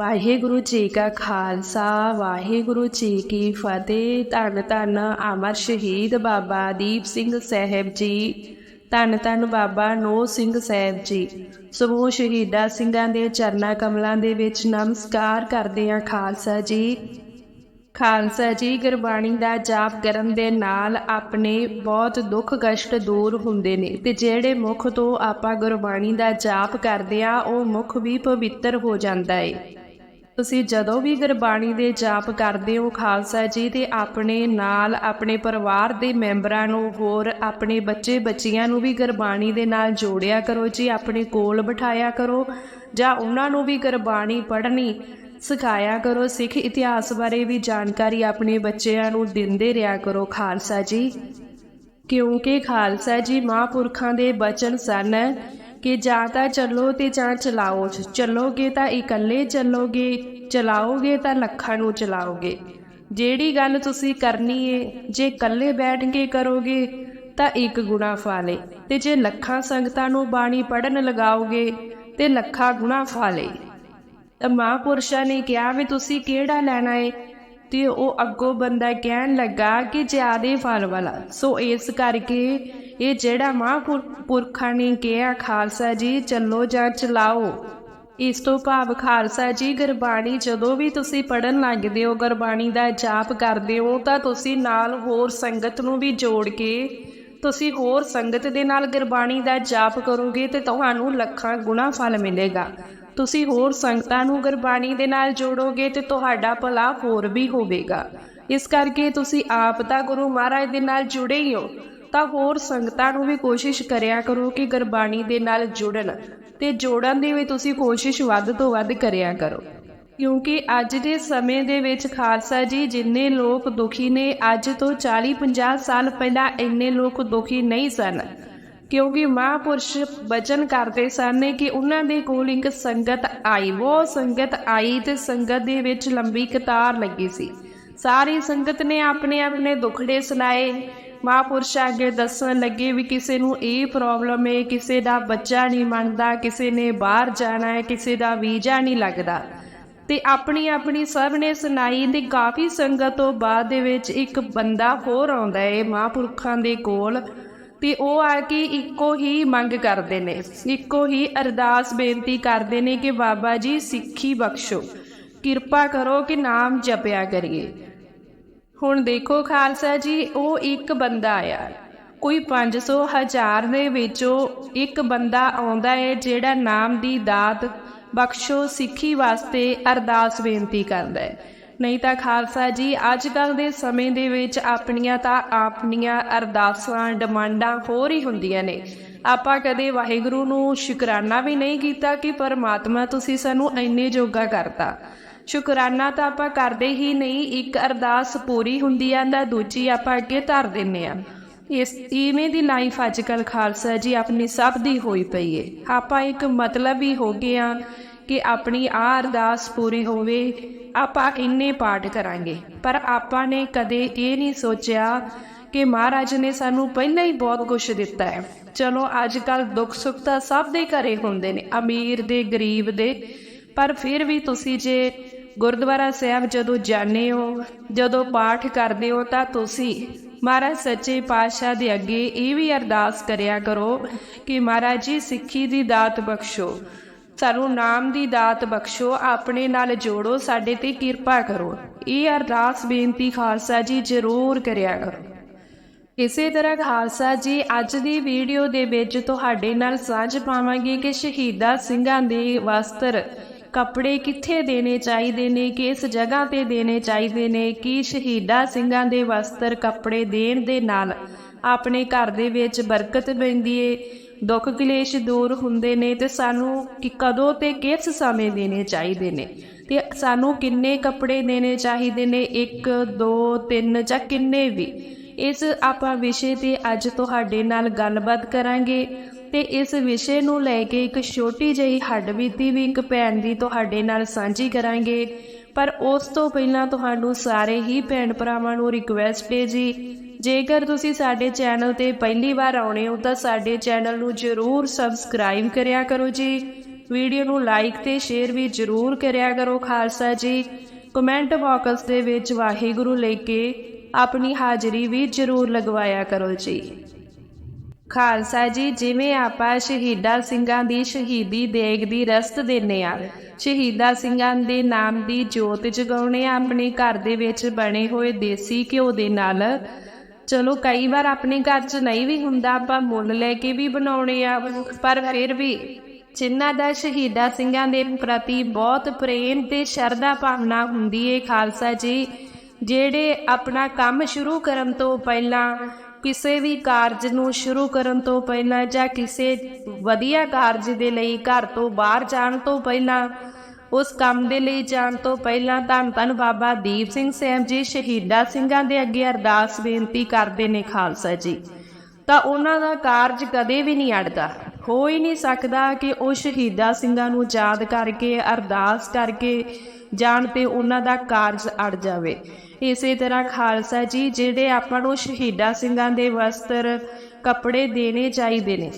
ਵਾਹਿਗੁਰੂ ਜੀ ਕਾ ਖਾਲਸਾ, ਵਾਹਿਗੁਰੂ ਜੀ ਕੀ ਫਤਿਹ। ਧੰਨ ਧੰਨ ਅਮਰ ਸ਼ਹੀਦ ਬਾਬਾ ਦੀਪ ਸਿੰਘ ਸਾਹਿਬ ਜੀ। ਧੰਨ ਧੰਨ ਬਾਬਾ ਨੋ ਸਿੰਘ ਸਾਹਿਬ ਜੀ। ਸਮੂਹ ਸ਼ਹੀਦਾਂ ਸਿੰਘਾਂ ਦੇ ਚਰਨਾਂ ਕਮਲਾਂ ਦੇ ਵਿੱਚ ਨਮਸਕਾਰ ਕਰਦੇ ਹਾਂ ਖਾਲਸਾ ਜੀ। ਖਾਲਸਾ ਜੀ, ਗੁਰਬਾਣੀ ਦਾ ਜਾਪ ਕਰਨ ਦੇ ਨਾਲ ਆਪਣੇ ਬਹੁਤ ਦੁੱਖ ਕਸ਼ਟ ਦੂਰ ਹੁੰਦੇ ਨੇ ਤੇ ਜਿਹੜੇ ਮੁਖ ਤੋਂ ਆਪਾਂ ਗੁਰਬਾਣੀ ਦਾ ਜਾਪ ਕਰਦੇ ਆ ਉਹ ਮੁਖ ਵੀ ਪਵਿੱਤਰ ਹੋ ਜਾਂਦਾ ਏ। ਤੁਸੀਂ ਜਦੋਂ ਵੀ ਗੁਰਬਾਣੀ ਦੇ ਜਾਪ ਕਰਦੇ ਹੋ ਖਾਲਸਾ ਜੀ, ਤੇ ਆਪਣੇ ਨਾਲ, ਆਪਣੇ ਪਰਿਵਾਰ ਦੇ ਮੈਂਬਰਾਂ ਨੂੰ, ਹੋਰ ਆਪਣੇ ਬੱਚੇ ਬੱਚੀਆਂ ਨੂੰ ਵੀ ਗੁਰਬਾਣੀ ਦੇ ਨਾਲ ਜੋੜਿਆ ਕਰੋ ਜੀ, ਆਪਣੇ ਕੋਲ ਬਿਠਾਇਆ ਕਰੋ, ਜਾਂ ਉਹਨਾਂ ਨੂੰ ਵੀ ਗੁਰਬਾਣੀ ਪੜ੍ਹਨੀ ਸਿਖਾਇਆ ਕਰੋ, ਸਿੱਖ ਇਤਿਹਾਸ ਬਾਰੇ ਵੀ ਜਾਣਕਾਰੀ ਆਪਣੇ ਬੱਚਿਆਂ ਨੂੰ ਦਿੰਦੇ ਰਿਹਾ ਕਰੋ ਖਾਲਸਾ ਜੀ। ਕਿਉਂਕਿ ਖਾਲਸਾ ਜੀ ਮਹਾਂਪੁਰਖਾਂ ਦੇ ਬਚਨ ਸਨ ਕਿ ਜਾਂ ਤਾਂ ਚੱਲੋ ਤੇ ਜਾਂ ਚਲਾਓ, ਚੱਲੋਗੇ ਤਾਂ ਇਕੱਲੇ ਚੱਲੋਗੇ, ਚਲਾਓਗੇ ਤਾਂ ਲੱਖਾਂ ਨੂੰ ਚਲਾਓਗੇ। ਜਿਹੜੀ ਗੱਲ ਤੁਸੀਂ ਕਰਨੀ ਏ, ਜੇ ਇਕੱਲੇ ਬੈਠ ਕੇ ਕਰੋਗੇ, ਤਾਂ ਇੱਕ ਗੁਣਾ ਫਾਲੇ ਤੇ ਜੇ ਲੱਖਾਂ ਸੰਗਤਾਂ ਨੂੰ ਬਾਣੀ ਪੜਨ ਲਗਾਓਗੇ, ਤੇ ਲੱਖਾਂ ਗੁਣਾ ਫਾਲੇ ਤਾਂ ਮਹਾਂਪੁਰਸ਼ਾਂ ਨੇ ਕਿਹਾ ਵੀ ਤੁਸੀਂ ਕਿਹੜਾ ਲੈਣਾ ਏ? ਤੇ ਉਹ ਅੱਗੋਂ ਬੰਦਾ ਕਹਿਣ ਲੱਗਾ ਕਿ ਜਿਆਦੇ ਫਲ ਵਾਲਾ। ਸੋ ਇਸ ਕਰਕੇ ਇਹ ਜਿਹੜਾ ਮਹਾਂਪੁਰਖਾਂ ਨੇ ਕਿਹਾ, ਖਾਲਸਾ ਜੀ, ਚੱਲੋ ਜਾਂ ਚਲਾਓ। ਇਸ ਤੋਂ ਭਾਵ ਖਾਲਸਾ ਜੀ, ਗੁਰਬਾਣੀ ਜਦੋਂ ਵੀ ਤੁਸੀਂ ਪੜਨ ਲੱਗਦੇ ਹੋ, ਗੁਰਬਾਣੀ ਦਾ ਜਾਪ ਕਰਦੇ ਹੋ, ਤਾਂ ਤੁਸੀਂ ਨਾਲ ਹੋਰ ਸੰਗਤ ਨੂੰ ਵੀ ਜੋੜ ਕੇ ਤੁਸੀਂ ਹੋਰ ਸੰਗਤ ਦੇ ਨਾਲ ਗੁਰਬਾਣੀ ਦਾ ਜਾਪ ਕਰੋਗੇ ਤੇ ਤੁਹਾਨੂੰ ਲੱਖਾਂ ਗੁਣਾ ਫਲ ਮਿਲੇਗਾ। ਤੁਸੀਂ ਹੋਰ ਸੰਗਤਾਂ ਨੂੰ ਗੁਰਬਾਣੀ ਦੇ ਨਾਲ ਜੋੜੋਗੇ ਤੇ ਤੁਹਾਡਾ ਭਲਾ ਹੋਰ ਵੀ ਹੋਵੇਗਾ। ਇਸ ਕਰਕੇ ਤੁਸੀਂ ਆਪ ਤਾਂ ਗੁਰੂ ਮਹਾਰਾਜ ਦੇ ਨਾਲ ਜੁੜੇ ਹੀ ਹੋ, ਤਾਂ ਹੋਰ ਸੰਗਤਾਂ ਨੂੰ ਵੀ ਕੋਸ਼ਿਸ਼ ਕਰਿਆ ਕਰੋ ਕਿ ਗੁਰਬਾਣੀ ਦੇ ਨਾਲ ਜੁੜਨ ਤੇ ਜੋੜਨ ਦੀ ਵੀ ਤੁਸੀਂ ਕੋਸ਼ਿਸ਼ ਵੱਧ ਤੋਂ ਵੱਧ ਕਰਿਆ ਕਰੋ। ਕਿਉਂਕਿ ਅੱਜ ਦੇ ਸਮੇਂ ਦੇ ਵਿੱਚ ਖਾਲਸਾ ਜੀ, ਜਿੰਨੇ ਲੋਕ ਦੁਖੀ ਨੇ, ਅੱਜ ਤੋਂ 40-50 ਸਾਲ ਪਹਿਲਾਂ ਇੰਨੇ ਲੋਕ ਦੁਖੀ ਨਹੀਂ ਸਨ। ਕਿਉਂਕਿ ਮਹਾਂਪੁਰਸ਼ ਬਚਨ ਕਰਦੇ ਸਨ ਕਿ ਉਹਨਾਂ ਦੇ ਕੋਲ ਇੱਕ ਸੰਗਤ ਆਈ। ਉਹ ਸੰਗਤ ਆਈ ਤੇ ਸੰਗਤ ਦੇ ਵਿੱਚ ਲੰਬੀ ਕਤਾਰ ਲੱਗੀ ਸੀ। ਸਾਰੀ ਸੰਗਤ ਨੇ ਆਪਣੇ ਆਪਣੇ ਦੁਖੜੇ ਸੁਣਾਏ। ਮਹਾਂਪੁਰਸ਼ ਅੱਗੇ ਦੱਸਣ ਲੱਗੇ ਵੀ ਕਿਸੇ ਨੂੰ ਇਹ ਪ੍ਰੋਬਲਮ ਹੈ, ਕਿਸੇ ਦਾ ਬੱਚਾ ਨਹੀਂ ਮੰਨਦਾ, ਕਿਸੇ ਨੇ ਬਾਹਰ ਜਾਣਾ ਹੈ, ਕਿਸੇ ਦਾ ਵੀਜ਼ਾ ਨਹੀਂ ਲੱਗਦਾ। ਤੇ ਆਪਣੀ ਆਪਣੀ ਸਭ ਨੇ ਸੁਣਾਈ ਤੇ ਕਾਫੀ ਸੰਗਤ ਤੋਂ ਬਾਅਦ ਦੇ ਵਿੱਚ ਇੱਕ ਬੰਦਾ ਹੋਰ ਆਉਂਦਾ ਹੈ ਮਹਾਂਪੁਰਖਾਂ ਦੇ ਕੋਲ। ਤੇ ਉਹ ਆ ਕੇ ਇੱਕੋ ਹੀ ਮੰਗ ਕਰਦੇ ਨੇ। ਇੱਕੋ ਹੀ ਅਰਦਾਸ ਬੇਨਤੀ ਕਰਦੇ ਨੇ ਕਿ ਬਾਬਾ ਜੀ, ਸਿੱਖੀ ਬਖਸ਼ੋ। ਕਿਰਪਾ ਕਰੋ ਕਿ ਨਾਮ ਜਪਿਆ ਕਰੀਏ। ਹੁਣ ਦੇਖੋ ਖਾਲਸਾ ਜੀ, ਉਹ ਇੱਕ ਬੰਦਾ ਆਇਆ। ਕੋਈ 500 ਹਜ਼ਾਰ ਦੇ ਵਿੱਚੋਂ ਇੱਕ ਬੰਦਾ ਆਉਂਦਾ ਹੈ ਜਿਹੜਾ ਨਾਮ ਦੀ ਦਾਤ ਬਖਸ਼ੋ, ਸਿੱਖੀ ਵਾਸਤੇ ਅਰਦਾਸ ਬੇਨਤੀ ਕਰਦਾ ਹੈ ਨਹੀਂ ਤਾਂ ਖਾਲਸਾ ਜੀ, ਅੱਜ ਕੱਲ ਦੇ ਸਮੇਂ ਦੇ ਵਿੱਚ ਆਪਣੀਆਂ ਤਾਂ ਆਪਣੀਆਂ ਅਰਦਾਸਾਂ, ਡਿਮਾਂਡਾਂ ਹੋਰ ਹੀ ਹੁੰਦੀਆਂ ਨੇ। ਆਪਾਂ ਕਦੇ ਵਾਹਿਗੁਰੂ ਨੂੰ ਸ਼ੁਕਰਾਨਾ ਵੀ ਨਹੀਂ ਕੀਤਾ ਕਿ ਪਰਮਾਤਮਾ ਤੁਸੀਂ ਸਾਨੂੰ ਇੰਨੇ ਜੋਗਾ ਕਰਤਾ। ਸ਼ੁਕਰਾਨਾ ਤਾਂ ਆਪਾਂ ਕਰਦੇ ਹੀ ਨਹੀਂ, ਇੱਕ ਅਰਦਾਸ ਪੂਰੀ ਹੁੰਦੀ ਆ ਤਾਂ ਦੂਜੀ ਆਪਾਂ ਅੱਗੇ ਧਰ ਦਿੰਨੇ ਆ। ਇਸ ਇਵੇਂ ਦੀ ਲਾਈਫ ਅੱਜ ਕੱਲ ਖਾਲਸਾ ਜੀ ਆਪਣੀ ਸਭ ਦੀ ਹੋਈ ਪਈ ਏ। ਆਪਾਂ ਇੱਕ ਮਤਲਬ ਹੀ ਹੋ ਗਏ ਆ ਕਿ ਆਪਣੀ ਆ ਅਰਦਾਸ ਪੂਰੀ ਹੋਵੇ, ਆਪਾਂ ਇੰਨੇ ਪਾਠ ਕਰਾਂਗੇ। ਪਰ ਆਪਾਂ ਨੇ ਕਦੇ ਇਹ ਨਹੀਂ ਸੋਚਿਆ ਕਿ ਮਹਾਰਾਜ ਨੇ ਸਾਨੂੰ ਪਹਿਲਾਂ ਹੀ ਬਹੁਤ ਕੁਝ ਦਿੱਤਾ ਹੈ। ਚਲੋ ਅੱਜ ਕੱਲ ਦੁੱਖ ਸੁੱਖ ਤਾਂ ਸਭ ਦੇ ਘਰੇ ਹੁੰਦੇ ਨੇ, ਅਮੀਰ ਦੇ, ਗਰੀਬ ਦੇ। ਪਰ ਫਿਰ ਵੀ ਤੁਸੀਂ ਜੇ ਗੁਰਦੁਆਰਾ ਸਾਹਿਬ ਜਦੋਂ ਜਾਂਦੇ ਹੋ, ਜਦੋਂ ਪਾਠ ਕਰਦੇ ਹੋ, ਤਾਂ ਤੁਸੀਂ ਮਹਾਰਾਜ ਸੱਚੇ ਪਾਤਸ਼ਾਹ ਦੇ ਅੱਗੇ ਇਹ ਵੀ ਅਰਦਾਸ ਕਰਿਆ ਕਰੋ ਕਿ ਮਹਾਰਾਜ ਜੀ, ਸਿੱਖੀ ਦੀ ਦਾਤ ਬਖਸ਼ੋ। ਸਾਨੂੰ ਨਾਮ ਦੀ ਦਾਤ ਬਖਸ਼ੋ, ਆਪਣੇ ਨਾਲ ਜੋੜੋ, ਸਾਡੇ ਤੇ ਕਿਰਪਾ ਕਰੋ। ਇਹ ਅਰਦਾਸ ਬੇਨਤੀ ਖਾਲਸਾ ਜੀ ਜ਼ਰੂਰ ਕਰਿਆ ਕਰੋ। ਇਸੇ ਤਰ੍ਹਾਂ ਖਾਲਸਾ ਜੀ, ਅੱਜ ਦੀ ਵੀਡੀਓ ਦੇ ਵਿੱਚ ਤੁਹਾਡੇ ਨਾਲ ਸਾਂਝ ਪਾਵਾਂਗੇ ਕਿ ਸ਼ਹੀਦਾਂ ਸਿੰਘਾਂ ਦੇ ਵਸਤਰ ਕੱਪੜੇ ਕਿੱਥੇ ਦੇਣੇ ਚਾਹੀਦੇ ਨੇ, ਕਿਸ ਜਗ੍ਹਾ ਤੇ ਦੇਣੇ ਚਾਹੀਦੇ ਨੇ, ਕੀ ਸ਼ਹੀਦਾਂ ਸਿੰਘਾਂ ਦੇ ਵਸਤਰ ਕੱਪੜੇ ਦੇਣ ਦੇ ਨਾਲ ਆਪਣੇ ਘਰ ਦੇ ਵਿੱਚ ਬਰਕਤ ਪੈਂਦੀ ਏ। ਦੁੱਖ ਕਲੇਸ਼ ਦੂਰ ਹੁੰਦੇ ਨੇ ਤੇ ਸਾਨੂੰ ਕਿ ਕਦੋਂ ਤੇ ਕਿਸ ਸਮੇਂ ਦੇਣੇ ਚਾਹੀਦੇ ਨੇ? ਤੇ ਸਾਨੂੰ ਕਿੰਨੇ ਕੱਪੜੇ ਦੇਣੇ ਚਾਹੀਦੇ ਨੇ? 1 2 3 ਜਾਂ ਕਿੰਨੇ ਵੀ? ਇਸ ਆਪਾਂ ਵਿਸ਼ੇ ਤੇ ਅੱਜ ਤੁਹਾਡੇ ਨਾਲ ਗੱਲਬਾਤ ਕਰਾਂਗੇ ਤੇ ਇਸ ਵਿਸ਼ੇ ਨੂੰ ਲੈ ਕੇ ਇੱਕ ਛੋਟੀ ਜਿਹੀ ਹੱਡਬੀਤੀ ਵੀ ਇੱਕ ਭੈਣ ਦੀ ਤੁਹਾਡੇ ਨਾਲ ਸਾਂਝੀ ਕਰਾਂਗੇ। ਪਰ ਉਸ ਤੋਂ ਪਹਿਲਾਂ ਤੁਹਾਨੂੰ ਸਾਰੇ ਹੀ ਭੈਣ ਭਰਾਵਾਂ ਨੂੰ ਰਿਕਵੈਸਟ ਹੈ ਜੀ। ਜੇਕਰ ਤੁਸੀਂ ਸਾਡੇ ਚੈਨਲ ਤੇ ਪਹਿਲੀ ਵਾਰ ਆਉਣੇ ਹੋ, ਤਾਂ ਸਾਡੇ ਚੈਨਲ ਨੂੰ ਜਰੂਰ ਸਬਸਕ੍ਰਾਈਬ ਕਰਿਆ ਕਰੋ ਜੀ। ਵੀਡੀਓ ਨੂੰ ਲਾਈਕ ਤੇ ਸ਼ੇਅਰ ਵੀ ਜ਼ਰੂਰ ਕਰਿਆ ਕਰੋ, ਖਾਲਸਾ ਜੀ। ਕਮੈਂਟ ਬਾਕਸ ਦੇ ਵਿੱਚ ਵਾਹਿਗੁਰੂ ਲੈ ਕੇ ਆਪਣੀ ਹਾਜ਼ਰੀ ਵੀ ਜ਼ਰੂਰ ਲਗਵਾਇਆ ਕਰੋ ਜੀ। ਖਾਲਸਾ ਜੀ, ਜਿਵੇਂ ਆਪਾਂ ਸ਼ਹੀਦਾਂ ਸਿੰਘਾਂ ਦੀ ਸ਼ਹੀਦੀ ਦੇਗ ਦੀ ਰਸਤ ਦਿੰਨੇ ਆ ਸ਼ਹੀਦਾਂ ਸਿੰਘਾਂ ਦੇ ਨਾਮ ਦੀ ਜੋਤ ਜਗਾਉਣੇ ਆ ਆਪਣੇ ਘਰ ਦੇ ਵਿੱਚ ਬਣੇ ਹੋਏ ਦੇਸੀ ਘਿਓ ਦੇ ਨਾਲ। ਚਲੋ, ਕਈ ਵਾਰ ਆਪਣੇ ਘਰ 'ਚ ਨਹੀਂ ਵੀ ਹੁੰਦਾ, ਆਪਾਂ ਮੁੱਲ ਲੈ ਕੇ ਵੀ ਬਣਾਉਣੇ ਆ ਪਰ ਫਿਰ ਵੀ ਜਿਨ੍ਹਾਂ ਦਾ ਸ਼ਹੀਦਾਂ ਸਿੰਘਾਂ ਦੇ ਪ੍ਰਤੀ ਬਹੁਤ ਪ੍ਰੇਮ ਤੇ ਸ਼ਰਧਾ ਭਾਵਨਾ ਹੁੰਦੀ ਏ ਖਾਲਸਾ ਜੀ, ਜਿਹੜੇ ਆਪਣਾ ਕੰਮ ਸ਼ੁਰੂ ਕਰਨ ਤੋਂ ਪਹਿਲਾਂ ਕਿਸੇ ਵੀ ਕਾਰਜ ਨੂੰ ਸ਼ੁਰੂ ਕਰਨ ਤੋਂ ਪਹਿਲਾਂ ਜਾਂ ਕਿਸੇ ਵਧੀਆ ਕਾਰਜ ਦੇ ਲਈ ਘਰ ਤੋਂ ਬਾਹਰ ਜਾਣ ਤੋਂ ਪਹਿਲਾਂ, ਉਸ ਕੰਮ ਦੇ ਲਈ ਜਾਣ ਤੋਂ ਪਹਿਲਾਂ ਧੰਨ ਧੰਨ ਬਾਬਾ ਦੀਪ ਸਿੰਘ ਸਾਹਿਬ ਜੀ ਸ਼ਹੀਦਾ ਸਿੰਘਾਂ ਦੇ ਅੱਗੇ ਅਰਦਾਸ ਬੇਨਤੀ ਕਰਦੇ ਨੇ ਖਾਲਸਾ ਜੀ। ਤਾਂ ਉਹਨਾਂ ਦਾ ਕਾਰਜ ਕਦੇ ਵੀ ਨਹੀਂ ਅੜਦਾ। ਹੋ ਹੀ ਨਹੀਂ ਸਕਦਾ ਕਿ ਉਹ ਸ਼ਹੀਦਾ ਸਿੰਘਾਂ ਨੂੰ ਯਾਦ ਕਰਕੇ, ਅਰਦਾਸ ਕਰਕੇ ਜਾਣ ਤੇ ਉਹਨਾਂ ਦਾ ਕਾਰਜ ਅੜ ਜਾਵੇ। ਇਸੇ ਤਰ੍ਹਾਂ ਖਾਲਸਾ ਜੀ, ਜਿਹੜੇ ਆਪਾਂ ਨੂੰ ਸ਼ਹੀਦਾਂ ਸਿੰਘਾਂ ਦੇ ਵਸਤਰ, ਕੱਪੜੇ ਦੇਣੇ ਚਾਹੀਦੇ ਨੇ,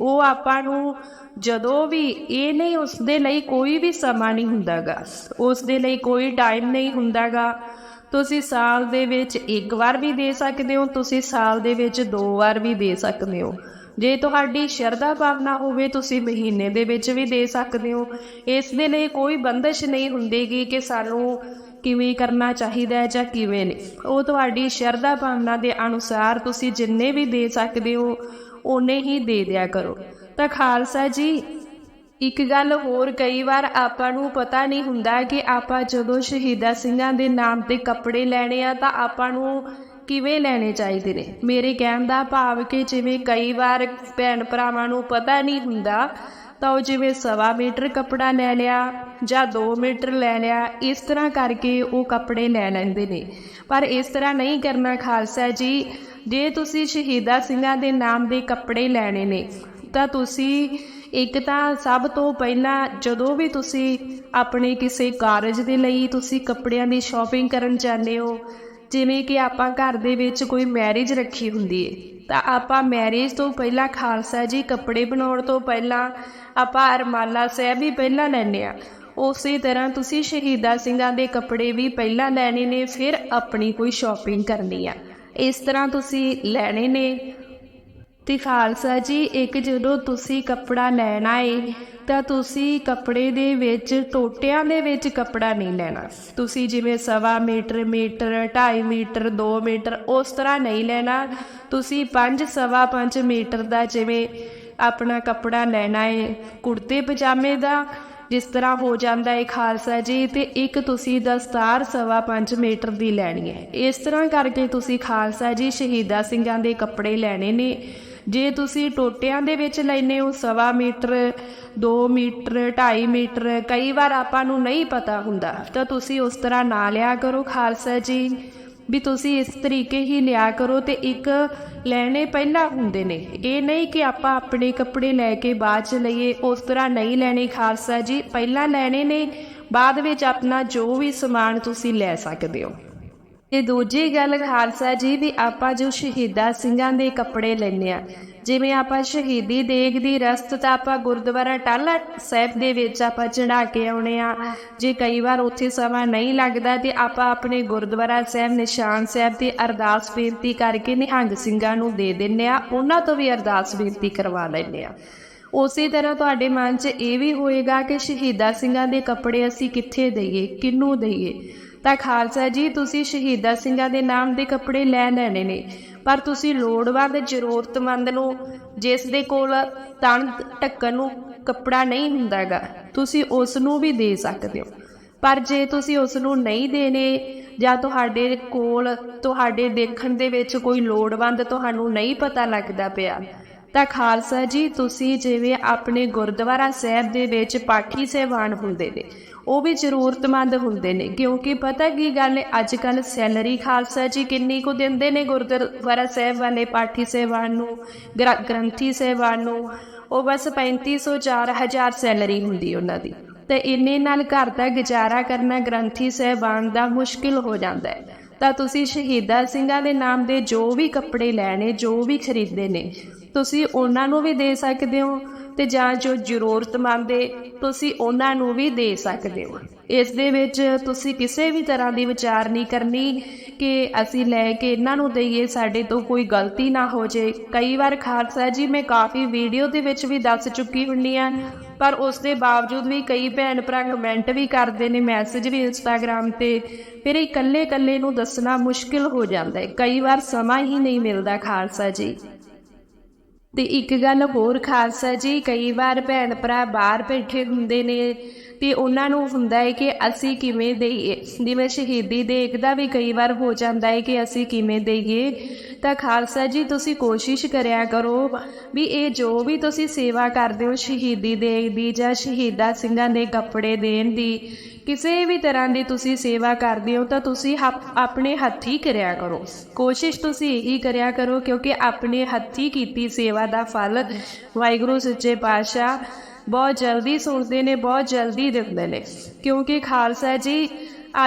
ਉਹ ਆਪਾਂ ਨੂੰ ਜਦੋਂ ਵੀ, ਇਹ ਨਹੀਂ ਉਸ ਦੇ ਲਈ ਕੋਈ ਵੀ ਸਮਾਂ ਨਹੀਂ ਹੁੰਦਾਗਾ ਉਸ ਦੇ ਲਈ ਕੋਈ ਟਾਈਮ ਨਹੀਂ ਹੁੰਦਾਗਾ। ਤੁਸੀਂ ਸਾਲ ਦੇ ਵਿੱਚ ਇੱਕ ਵਾਰ ਵੀ ਦੇ ਸਕਦੇ ਹੋ, ਤੁਸੀਂ ਸਾਲ ਦੇ ਵਿੱਚ ਦੋ ਵਾਰ ਵੀ ਦੇ ਸਕਦੇ ਹੋ। ਜੇ ਤੁਹਾਡੀ ਸ਼ਰਧਾ ਭਾਵਨਾ ਹੋਵੇ, ਤੁਸੀਂ ਮਹੀਨੇ ਦੇ ਵਿੱਚ ਵੀ ਦੇ ਸਕਦੇ ਹੋ। ਇਸ ਦੇ ਲਈ ਕੋਈ ਬੰਦਸ਼ ਨਹੀਂ ਹੁੰਦੀਗੀ ਕਿ ਸਾਨੂੰ ਕਿਵੇਂ ਕਰਨਾ ਚਾਹੀਦਾ ਹੈ ਜਾਂ ਕਿਵੇਂ ਨਹੀਂ? ਉਹ ਤੁਹਾਡੀ ਸ਼ਰਧਾ ਭਾਵਨਾ ਦੇ ਅਨੁਸਾਰ ਤੁਸੀਂ ਜਿੰਨੇ ਵੀ ਦੇ ਸਕਦੇ ਹੋ, ਓਨੇ ਹੀ ਦੇ ਦਿਆ ਕਰੋ। ਤਾਂ ਖਾਲਸਾ ਜੀ, ਇੱਕ ਗੱਲ ਹੋਰ ਕਈ ਵਾਰ ਆਪਾਂ ਨੂੰ ਪਤਾ ਨਹੀਂ ਹੁੰਦਾ ਕਿ ਆਪਾਂ ਜਦੋਂ ਸ਼ਹੀਦਾ ਸਿੰਘਾਂ ਦੇ ਨਾਮ ਤੇ ਕੱਪੜੇ ਲੈਣੇ ਆ ਤਾਂ ਆਪਾਂ ਨੂੰ ਕਿਵੇਂ ਲੈਣੇ ਚਾਹੀਦੇ ਨੇ? ਮੇਰੇ ਕਹਿਣ ਦਾ ਭਾਵ ਕਿ ਜਿਵੇਂ ਕਈ ਵਾਰ ਭੈਣ ਭਰਾਵਾਂ ਨੂੰ ਪਤਾ ਨਹੀਂ ਹੁੰਦਾ ਤਾਂ ਉਹ ਜਿਵੇਂ ਸਵਾ ਮੀਟਰ ਕੱਪੜਾ ਲੈ ਲਿਆ ਜਾਂ 2 ਮੀਟਰ ਲੈ ਲਿਆ, ਇਸ ਤਰ੍ਹਾਂ ਕਰਕੇ ਉਹ ਕੱਪੜੇ ਲੈ ਲੈਂਦੇ ਨੇ। ਪਰ ਇਸ ਤਰ੍ਹਾਂ ਨਹੀਂ ਕਰਨਾ ਖਾਲਸਾ ਜੀ। ਜੇ ਤੁਸੀਂ ਸ਼ਹੀਦਾ ਸਿੰਘਾਂ ਦੇ ਨਾਮ ਦੇ ਕੱਪੜੇ ਲੈਣੇ ਨੇ, ਤਾਂ ਤੁਸੀਂ ਇੱਕ ਤਾਂ ਸਭ ਤੋਂ ਪਹਿਲਾਂ ਜਦੋਂ ਵੀ ਤੁਸੀਂ ਆਪਣੇ ਕਿਸੇ ਕਾਰਜ ਦੇ ਲਈ ਤੁਸੀਂ ਕੱਪੜਿਆਂ ਦੀ ਸ਼ਾਪਿੰਗ ਕਰਨ ਜਾਂਦੇ ਹੋ ਜਿਵੇਂ ਕਿ ਆਪਾਂ ਘਰ ਦੇ ਵਿੱਚ ਕੋਈ ਮੈਰਿਜ ਰੱਖੀ ਹੁੰਦੀ ਏ, ਤਾਂ ਆਪਾਂ ਮੈਰਿਜ ਤੋਂ ਪਹਿਲਾਂ ਖਾਲਸਾ ਜੀ ਕੱਪੜੇ ਬਣਾਉਣ ਤੋਂ ਪਹਿਲਾਂ ਆਪਾਂ ਅਰਮਾਲਾ ਸਾਹਿਬ ਵੀ ਪਹਿਲਾਂ ਲੈਣੇ ਆ ਉਸੇ ਤਰ੍ਹਾਂ ਤੁਸੀਂ ਸ਼ਹੀਦਾਂ ਸਿੰਘਾਂ ਦੇ ਕੱਪੜੇ ਵੀ ਪਹਿਲਾਂ ਲੈਣੇ ਨੇ, ਫਿਰ ਆਪਣੀ ਕੋਈ ਸ਼ਾਪਿੰਗ ਕਰਨੀ ਆ। ਇਸ ਤਰ੍ਹਾਂ ਤੁਸੀਂ ਲੈਣੇ ਨੇ। ਤੇ ਖਾਲਸਾ ਜੀ, ਇੱਕ ਜਦੋਂ ਤੁਸੀਂ ਕੱਪੜਾ ਲੈਣਾ ਏ ਤਾਂ ਤੁਸੀਂ ਕੱਪੜੇ ਦੇ ਵਿੱਚ, ਟੋਟਿਆਂ ਦੇ ਵਿੱਚ ਕੱਪੜਾ ਨਹੀਂ ਲੈਣਾ। ਤੁਸੀਂ ਜਿਵੇਂ ਸਵਾ ਮੀਟਰ ਮੀਟਰ 2.5 ਮੀਟਰ 2 ਮੀਟਰ, ਉਸ ਤਰ੍ਹਾਂ ਨਹੀਂ ਲੈਣਾ। ਤੁਸੀਂ 5 ਸਵਾ 5 ਮੀਟਰ ਦਾ ਜਿਵੇਂ ਆਪਣਾ ਕੱਪੜਾ ਲੈਣਾ ਹੈ ਕੁੜਤੇ ਪਜਾਮੇ ਦਾ, ਜਿਸ ਤਰ੍ਹਾਂ ਹੋ ਜਾਂਦਾ ਹੈ ਖਾਲਸਾ ਜੀ, ਤੇ ਇੱਕ ਤੁਸੀਂ ਦਸਤਾਰ ਸਵਾ 5 ਮੀਟਰ ਦੀ ਲੈਣੀ ਹੈ ਇਸ ਤਰ੍ਹਾਂ ਕਰਕੇ ਤੁਸੀਂ ਖਾਲਸਾ ਜੀ ਸ਼ਹੀਦਾਂ ਸਿੰਘਾਂ ਦੇ ਕੱਪੜੇ ਲੈਣੇ ਨੇ। ਜੇ ਤੁਸੀਂ ਟੋਟਿਆਂ ਦੇ ਵਿੱਚ ਲੈਨੇ ਹੋ ਸਵਾ ਮੀਟਰ 2 ਮੀਟਰ 2.5 ਮੀਟਰ, ਕਈ ਵਾਰ ਆਪਾਂ ਨੂੰ ਨਹੀਂ ਪਤਾ ਹੁੰਦਾ, ਤਾਂ ਤੁਸੀਂ ਉਸ ਤਰ੍ਹਾਂ ਨਾ ਲਿਆ ਕਰੋ ਖਾਲਸਾ ਜੀ। ਵੀ ਤੁਸੀਂ ਇਸ ਤਰੀਕੇ ਹੀ ਲਿਆ ਕਰੋ ਤੇ ਇੱਕ ਲੈਣੇ ਪਹਿਲਾਂ ਹੁੰਦੇ ਨੇ। ਇਹ ਨਹੀਂ ਕਿ ਆਪਾਂ ਆਪਣੇ ਕੱਪੜੇ ਲੈ ਕੇ ਬਾਅਦ ਚ ਲਈਏ, ਉਸ ਤਰ੍ਹਾਂ ਨਹੀਂ ਲੈਣੇ ਖਾਲਸਾ ਜੀ। ਪਹਿਲਾਂ ਲੈਣੇ ਨੇ, ਬਾਅਦ ਵਿੱਚ ਆਪਣਾ ਜੋ ਵੀ ਸਮਾਨ ਤੁਸੀਂ ਲੈ ਸਕਦੇ ਹੋ। ਤੇ ਦੂਜੀ ਗੱਲ ਖਾਲਸਾ ਜੀ ਵੀ ਆਪਾਂ ਜੋ ਸ਼ਹੀਦਾਂ ਸਿੰਘਾਂ ਦੇ ਕੱਪੜੇ ਲੈਨੇ ਆ ਜਿਵੇਂ ਆਪਾਂ ਸ਼ਹੀਦੀ ਦੇਗ ਦੀ ਰਸਤ ਤਾਂ ਆਪਾਂ ਗੁਰਦੁਆਰਾ ਟਾਲਾ ਸਾਹਿਬ ਦੇ ਵਿੱਚ ਆਪਾਂ ਚੜਾ ਕੇ ਆਉਣੇ ਆ ਜੇ ਕਈ ਵਾਰ ਉੱਥੇ ਸਮਾਂ ਨਹੀਂ ਲੱਗਦਾ ਤੇ ਆਪਾਂ ਆਪਣੇ ਗੁਰਦੁਆਰਾ ਸਾਹਿਬ, ਨਿਸ਼ਾਨ ਸਾਹਿਬ ਦੀ ਅਰਦਾਸ ਬੇਨਤੀ ਕਰਕੇ ਨਿਹੰਗ ਸਿੰਘਾਂ ਨੂੰ ਦੇ ਦਿੰਨੇ ਆ ਉਹਨਾਂ ਤੋਂ ਵੀ ਅਰਦਾਸ ਬੇਨਤੀ ਕਰਵਾ ਲੈਂਦੇ ਆ ਉਸੇ ਤਰ੍ਹਾਂ ਤੁਹਾਡੇ ਮਨ 'ਚ ਇਹ ਵੀ ਹੋਏਗਾ ਕਿ ਸ਼ਹੀਦਾਂ ਸਿੰਘਾਂ ਦੇ ਕੱਪੜੇ ਅਸੀਂ ਕਿੱਥੇ ਦਈਏ ਕਿੰਨੂੰ ਦਈਏ? ਤਾਂ ਖਾਲਸਾ ਜੀ, ਤੁਸੀਂ ਸ਼ਹੀਦਾਂ ਸਿੰਘਾਂ ਦੇ ਨਾਮ ਦੇ ਕੱਪੜੇ ਲੈ ਲੈਣੇ ਨੇ। ਪਰ ਤੁਸੀਂ ਲੋੜਵੰਦ, ਜ਼ਰੂਰਤਮੰਦ ਨੂੰ, ਜਿਸ ਦੇ ਕੋਲ ਤਣ ਢੱਕਣ ਨੂੰ ਕੱਪੜਾ ਨਹੀਂ ਹੁੰਦਾਗਾ, ਤੁਸੀਂ ਉਸ ਨੂੰ ਵੀ ਦੇ ਸਕਦੇ ਹੋ। ਪਰ ਜੇ ਤੁਸੀਂ ਉਸ ਨੂੰ ਨਹੀਂ ਦੇਣੇ, ਜਾਂ ਤੁਹਾਡੇ ਕੋਲ, ਤੁਹਾਡੇ ਦੇਖਣ ਦੇ ਵਿੱਚ ਕੋਈ ਲੋੜਵੰਦ ਤੁਹਾਨੂੰ ਨਹੀਂ ਪਤਾ ਲੱਗਦਾ ਪਿਆ, ਤਾਂ ਖਾਲਸਾ ਜੀ, ਤੁਸੀਂ ਜਿਵੇਂ ਆਪਣੇ ਗੁਰਦੁਆਰਾ ਸਾਹਿਬ ਦੇ ਵਿੱਚ ਪਾਠੀ ਸਹਿਬਾਨ ਹੁੰਦੇ ਨੇ ਉਹ ਵੀ ਜ਼ਰੂਰਤਮੰਦ ਹੁੰਦੇ ਨੇ, ਕਿਉਂਕਿ ਪਤਾ ਕੀ ਗੱਲ ਹੈ ਅੱਜ ਕੱਲ ਸੈਲਰੀ ਖਾਲਸਾ ਜੀ ਕਿੰਨੀ ਕੁ ਦਿੰਦੇ ਨੇ ਗੁਰਦੁਆਰਾ ਸਾਹਿਬ ਵਾਲੇ, ਪਾਠੀ ਸਹਿਬਾਨ ਨੂੰ, ਗ੍ਰ- ਗ੍ਰੰਥੀ ਸਹਿਬਾਨ ਨੂੰ, ਉਹ ਬਸ 3500 4000 ਸੈਲਰੀ ਹੁੰਦੀ ਉਹਨਾਂ ਦੀ। ਤੇ ਇੰਨੇ ਨਾਲ ਘਰ ਦਾ ਗੁਜ਼ਾਰਾ ਕਰਨਾ ਗ੍ਰੰਥੀ ਸਹਿਬਾਨ ਦਾ ਮੁਸ਼ਕਿਲ ਹੋ ਜਾਂਦਾ ਹੈ। ਤਾਂ ਤੁਸੀਂ ਸ਼ਹੀਦਾਂ ਸਿੰਘਾਂ ਦੇ ਨਾਮ ਦੇ ਜੋ ਵੀ ਕੱਪੜੇ ਲੈਣੇ, ਜੋ ਵੀ ਖਰੀਦੇ ਨੇ, ਤੁਸੀਂ ਉਹਨਾਂ ਨੂੰ ਵੀ ਦੇ ਸਕਦੇ ਹੋ ਤੇ ਜਾਂ ਜੋ ਜ਼ਰੂਰਤਮੰਦ ਏ ਤੁਸੀਂ ਉਹਨਾਂ ਨੂੰ ਵੀ ਦੇ ਸਕਦੇ ਹੋ। ਇਸ ਦੇ ਵਿੱਚ ਤੁਸੀਂ ਕਿਸੇ ਵੀ ਤਰ੍ਹਾਂ ਦੀ ਵਿਚਾਰ ਨਹੀਂ ਕਰਨੀ ਕਿ ਅਸੀਂ ਲੈ ਕੇ ਇਹਨਾਂ ਨੂੰ ਦਈਏ, ਸਾਡੇ ਤੋਂ ਕੋਈ ਗਲਤੀ ਨਾ ਹੋ ਜੇ ਕਈ ਵਾਰ ਖਾਲਸਾ ਜੀ, ਮੈਂ ਕਾਫੀ ਵੀਡੀਓ ਦੇ ਵਿੱਚ ਵੀ ਦੱਸ ਚੁੱਕੀ ਹੁੰਨੀ ਆ ਪਰ ਉਸ ਦੇ ਬਾਵਜੂਦ ਵੀ ਕਈ ਭੈਣ ਭਰਾ ਕਮੈਂਟ ਵੀ ਕਰਦੇ ਨੇ ਮੈਸੇਜ ਵੀ ਇੰਸਟਾਗ੍ਰam ਤੇ, ਫਿਰ ਇਕੱਲੇ ਇਕੱਲੇ ਨੂੰ ਦੱਸਣਾ ਮੁਸ਼ਕਿਲ ਹੋ ਜਾਂਦਾ ਹੈ। ਕਈ ਵਾਰ ਸਮਾਂ ਹੀ ਨਹੀਂ ਮਿਲਦਾ ਖਾਲਸਾ ਜੀ। ਤੇ ਇੱਕ ਗੱਲ ਹੋਰ ਖਾਲਸਾ ਜੀ, ਕਈ ਵਾਰ ਭੈਣ ਭਰਾ ਬਾਹਰ ਬੈਠੇ ਹੁੰਦੇ ਨੇ ਤੇ ਉਹਨਾਂ ਨੂੰ ਹੁੰਦਾ ਹੈ ਕਿ ਅਸੀਂ ਕਿਵੇਂ ਦੇਈਏ। ਜਿਵੇਂ ਸ਼ਹੀਦੀ ਦੇਖ ਦਾ ਵੀ ਕਈ ਵਾਰ ਹੋ ਜਾਂਦਾ ਹੈ ਕਿ ਅਸੀਂ ਕਿਵੇਂ ਦੇਈਏ। ਤਾਂ ਖਾਲਸਾ ਜੀ, ਤੁਸੀਂ ਕੋਸ਼ਿਸ਼ ਕਰਿਆ ਕਰੋ ਵੀ ਇਹ ਜੋ ਵੀ ਤੁਸੀਂ ਸੇਵਾ ਕਰਦੇ ਹੋ ਸ਼ਹੀਦੀ ਦੇਖ ਦੀ ਜਾਂ ਸ਼ਹੀਦਾਂ ਸਿੰਘਾਂ ਦੇ ਕੱਪੜੇ ਦੇਣ ਦੀ, ਕਿਸੇ ਵੀ ਤਰ੍ਹਾਂ ਦੀ ਤੁਸੀਂ ਸੇਵਾ ਕਰਦੇ ਹੋ ਤਾਂ ਤੁਸੀਂ ਹੱਥ- ਆਪਣੇ ਹੱਥੀ ਕਰਿਆ ਕਰੋ। ਕੋਸ਼ਿਸ਼ ਤੁਸੀਂ ਇਹੀ ਕਰਿਆ ਕਰੋ ਕਿਉਂਕਿ ਆਪਣੇ ਹੱਥੀ ਕੀਤੀ ਸੇਵਾ ਦਾ ਫਲ। ਵਾਹਿਗੁਰੂ, ਸੱਚੇ ਪਾਤਸ਼ਾਹ ਬਹੁਤ ਜਲਦੀ ਸੁਣਦੇ ਨੇ, ਬਹੁਤ ਜਲਦੀ ਦਿੰਦੇ ਨੇ। ਕਿਉਂਕਿ ਖਾਲਸਾ ਜੀ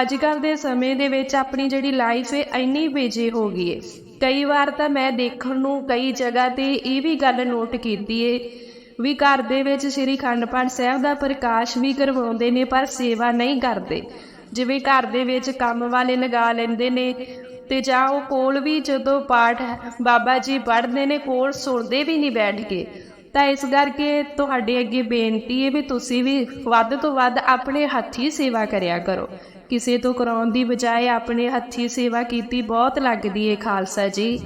ਅੱਜ ਕੱਲ ਦੇ ਸਮੇਂ ਦੇ ਵਿੱਚ ਆਪਣੀ ਜਿਹੜੀ ਲਾਈਫ ਹੈ ਇੰਨੀ ਬਿਜ਼ੀ ਹੋ ਗਈ ਹੈ ਕਈ ਵਾਰ ਤਾਂ ਮੈਂ ਦੇਖਣ ਨੂੰ ਕਈ ਜਗ੍ਹਾ ਤੇ ਇਹ ਵੀ ਗੱਲ ਨੋਟ ਕੀਤੀ ਏ ਵੀ ਘਰ ਦੇ ਵਿੱਚ ਸ੍ਰੀ ਅਖੰਡ ਪਾਠ ਸਾਹਿਬ ਦਾ ਪ੍ਰਕਾਸ਼ ਵੀ ਕਰਵਾਉਂਦੇ ਨੇ, ਪਰ ਸੇਵਾ ਨਹੀਂ ਕਰਦੇ। ਜਿਵੇਂ ਘਰ ਦੇ ਵਿੱਚ ਕੰਮ ਵਾਲੇ ਲਗਾ ਲੈਂਦੇ ਨੇ ਤੇ ਜਾਂ ਉਹ ਕੋਲ ਵੀ ਜਦੋਂ ਪਾਠ ਬਾਬਾ ਜੀ ਪੜ੍ਹਦੇ ਨੇ, ਕੋਲ ਸੁਣਦੇ ਵੀ ਨਹੀਂ ਬੈਠ ਕੇ। ਤਾਂ ਇਸ ਕਰਕੇ ਤੁਹਾਡੇ ਅੱਗੇ ਬੇਨਤੀ ਹੈ ਵੀ ਤੁਸੀਂ ਵੀ ਵੱਧ ਤੋਂ ਵੱਧ ਆਪਣੇ ਹੱਥੀ ਸੇਵਾ ਕਰਿਆ ਕਰੋ। ਕਿਸੇ ਤੋਂ ਕਰਾਉਣ ਦੀ ਬਜਾਏ ਆਪਣੇ ਹੱਥੀ ਸੇਵਾ ਕੀਤੀ ਬਹੁਤ ਲੱਗਦੀ ਹੈ ਖਾਲਸਾ ਜੀ।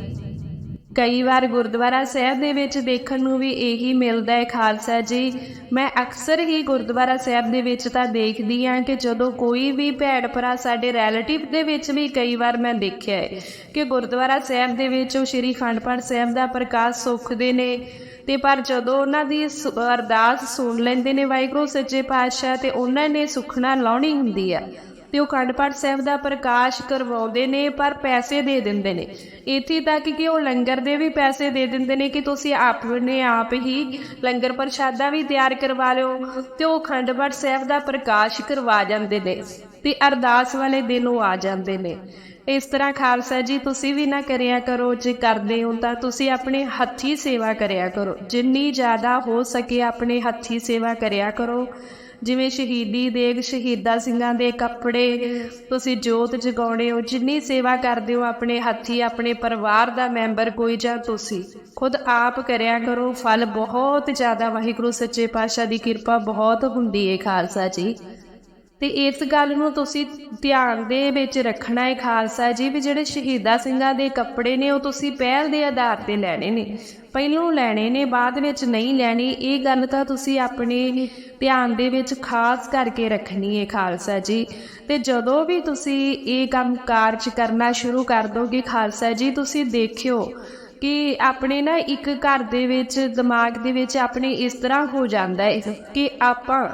ਕਈ ਵਾਰ ਗੁਰਦੁਆਰਾ ਸਾਹਿਬ ਦੇ ਵਿੱਚ ਦੇਖਣ ਨੂੰ ਵੀ ਇਹੀ ਮਿਲਦਾ ਹੈ ਖਾਲਸਾ ਜੀ। ਮੈਂ ਅਕਸਰ ਹੀ ਗੁਰਦੁਆਰਾ ਸਾਹਿਬ ਦੇ ਵਿੱਚ ਤਾਂ ਦੇਖਦੀ ਹਾਂ ਕਿ ਜਦੋਂ ਕੋਈ ਵੀ ਭੈਣ ਭਰਾ ਸਾਡੇ ਰਿਲੇਟਿਵ ਦੇ ਵਿੱਚ ਵੀ ਕਈ ਵਾਰ ਮੈਂ ਦੇਖਿਆ ਹੈ ਕਿ ਗੁਰਦੁਆਰਾ ਸਾਹਿਬ ਦੇ ਵਿੱਚ ਉਹ ਸ਼੍ਰੀ ਅਖੰਡ ਪਾਠ ਸਾਹਿਬ ਦਾ ਪ੍ਰਕਾਸ਼ ਸੁਖਦੇ ਨੇ। ਤੇ ਪਰ ਜਦੋਂ ਉਹਨਾਂ ਦੀ ਸੁ- ਅਰਦਾਸ ਸੁਣ ਲੈਂਦੇ ਨੇ ਵਾਹਿਗੁਰੂ ਸੱਚੇ ਪਾਤਸ਼ਾਹ ਤੇ ਉਹਨਾਂ ਨੇ ਸੁਖਣਾ ਲਾਉਣੀ ਹੁੰਦੀ ਆ ਤੇ ਉਹ ਅਖੰਡ ਪਾਠ ਸਾਹਿਬ ਦਾ ਪ੍ਰਕਾਸ਼ ਕਰਵਾਉਂਦੇ ਨੇ, ਪਰ ਪੈਸੇ ਦੇ ਦਿੰਦੇ ਨੇ। ਇੱਥੇ ਤੱਕ ਕਿ ਉਹ ਲੰਗਰ ਦੇ ਵੀ ਪੈਸੇ ਦੇ ਦਿੰਦੇ ਨੇ ਕਿ ਤੁਸੀਂ ਆਪਣੇ ਆਪ ਹੀ ਲੰਗਰ ਪ੍ਰਸ਼ਾਦਾ ਵੀ ਤਿਆਰ ਕਰਵਾ ਲਿਓ ਤੇ ਉਹ ਅਖੰਡ ਪਾਠ ਸਾਹਿਬ ਦਾ ਪ੍ਰਕਾਸ਼ ਕਰਵਾ ਜਾਂਦੇ ਨੇ ਤੇ ਅਰਦਾਸ ਵਾਲੇ ਦਿਨ ਉਹ ਆ ਜਾਂਦੇ ਨੇ। ਇਸ ਤਰ੍ਹਾਂ ਖਾਲਸਾ ਜੀ, ਤੁਸੀਂ ਵੀ ਨਾ ਕਰਿਆ ਕਰੋ, ਜੇ ਕਰਦੇ ਹੋ ਤਾਂ ਤੁਸੀਂ ਆਪਣੇ ਹੱਥੀ ਸੇਵਾ ਕਰਿਆ ਕਰੋ। ਜਿੰਨੀ ਜ਼ਿਆਦਾ ਹੋ ਸਕੇ ਆਪਣੇ ਹੱਥੀ ਸੇਵਾ ਕਰਿਆ ਕਰੋ। ਜਿਵੇਂ ਸ਼ਹੀਦੀ ਦੇਗ, ਸ਼ਹੀਦਾਂ ਸਿੰਘਾਂ ਦੇ ਕੱਪੜੇ, ਤੁਸੀਂ ਜੋਤ ਜਗਾਉਣੇ ਹੋ, ਜਿੰਨੀ ਸੇਵਾ ਕਰਦੇ ਹੋ ਆਪਣੇ ਹੱਥੀ, ਆਪਣੇ ਪਰਿਵਾਰ ਦਾ ਮੈਂਬਰ ਕੋਈ ਜਾਂ ਤੁਸੀਂ, ਖੁਦ ਆਪ ਕਰਿਆ ਕਰੋ। ਫਲ ਬਹੁਤ ਜ਼ਿਆਦਾ, ਵਾਹਿਗੁਰੂ ਸੱਚੇ ਪਾਤਸ਼ਾਹ ਦੀ ਕਿਰਪਾ ਬਹੁਤ ਹੁੰਦੀ ਹੈ ਖਾਲਸਾ ਜੀ। ਤੇ ਇਸ ਗੱਲ ਨੂੰ ਤੁਸੀਂ ਧਿਆਨ ਦੇ ਵਿੱਚ ਰੱਖਣਾ ਹੈ ਖਾਲਸਾ ਜੀ, ਵੀ ਜਿਹੜੇ ਸ਼ਹੀਦਾਂ ਸਿੰਘਾਂ ਦੇ ਕੱਪੜੇ ਨੇ, ਉਹ ਤੁਸੀਂ ਪਹਿਲ ਦੇ ਆਧਾਰ ਤੇ ਲੈਣੇ ਨੇ। ਪਹਿਲੋਂ ਲੈਣੇ ਨੇ, ਬਾਅਦ ਵਿੱਚ ਨਹੀਂ ਲੈਣੀ, ਇਹ ਗੱਲ ਤਾਂ ਤੁਸੀਂ ਆਪਣੇ ਧਿਆਨ ਦੇ ਵਿੱਚ ਖਾਸ ਕਰਕੇ ਰੱਖਣੀ ਹੈ ਖਾਲਸਾ ਜੀ। ਤੇ ਜਦੋਂ ਵੀ ਤੁਸੀਂ ਇਹ ਕੰਮ ਕਾਰਜ ਕਰਨਾ ਸ਼ੁਰੂ ਕਰ ਦੋਗੇ ਖਾਲਸਾ ਜੀ, ਤੁਸੀਂ ਦੇਖਿਓ ਕਿ ਆਪਣੇ ਨਾ ਇੱਕ ਘਰ ਦੇ ਵਿੱਚ, ਦਿਮਾਗ ਦੇ ਵਿੱਚ ਆਪਣੇ ਇਸ ਤਰ੍ਹਾਂ ਹੋ ਜਾਂਦਾ ਹੈ ਕਿ ਆਪਾਂ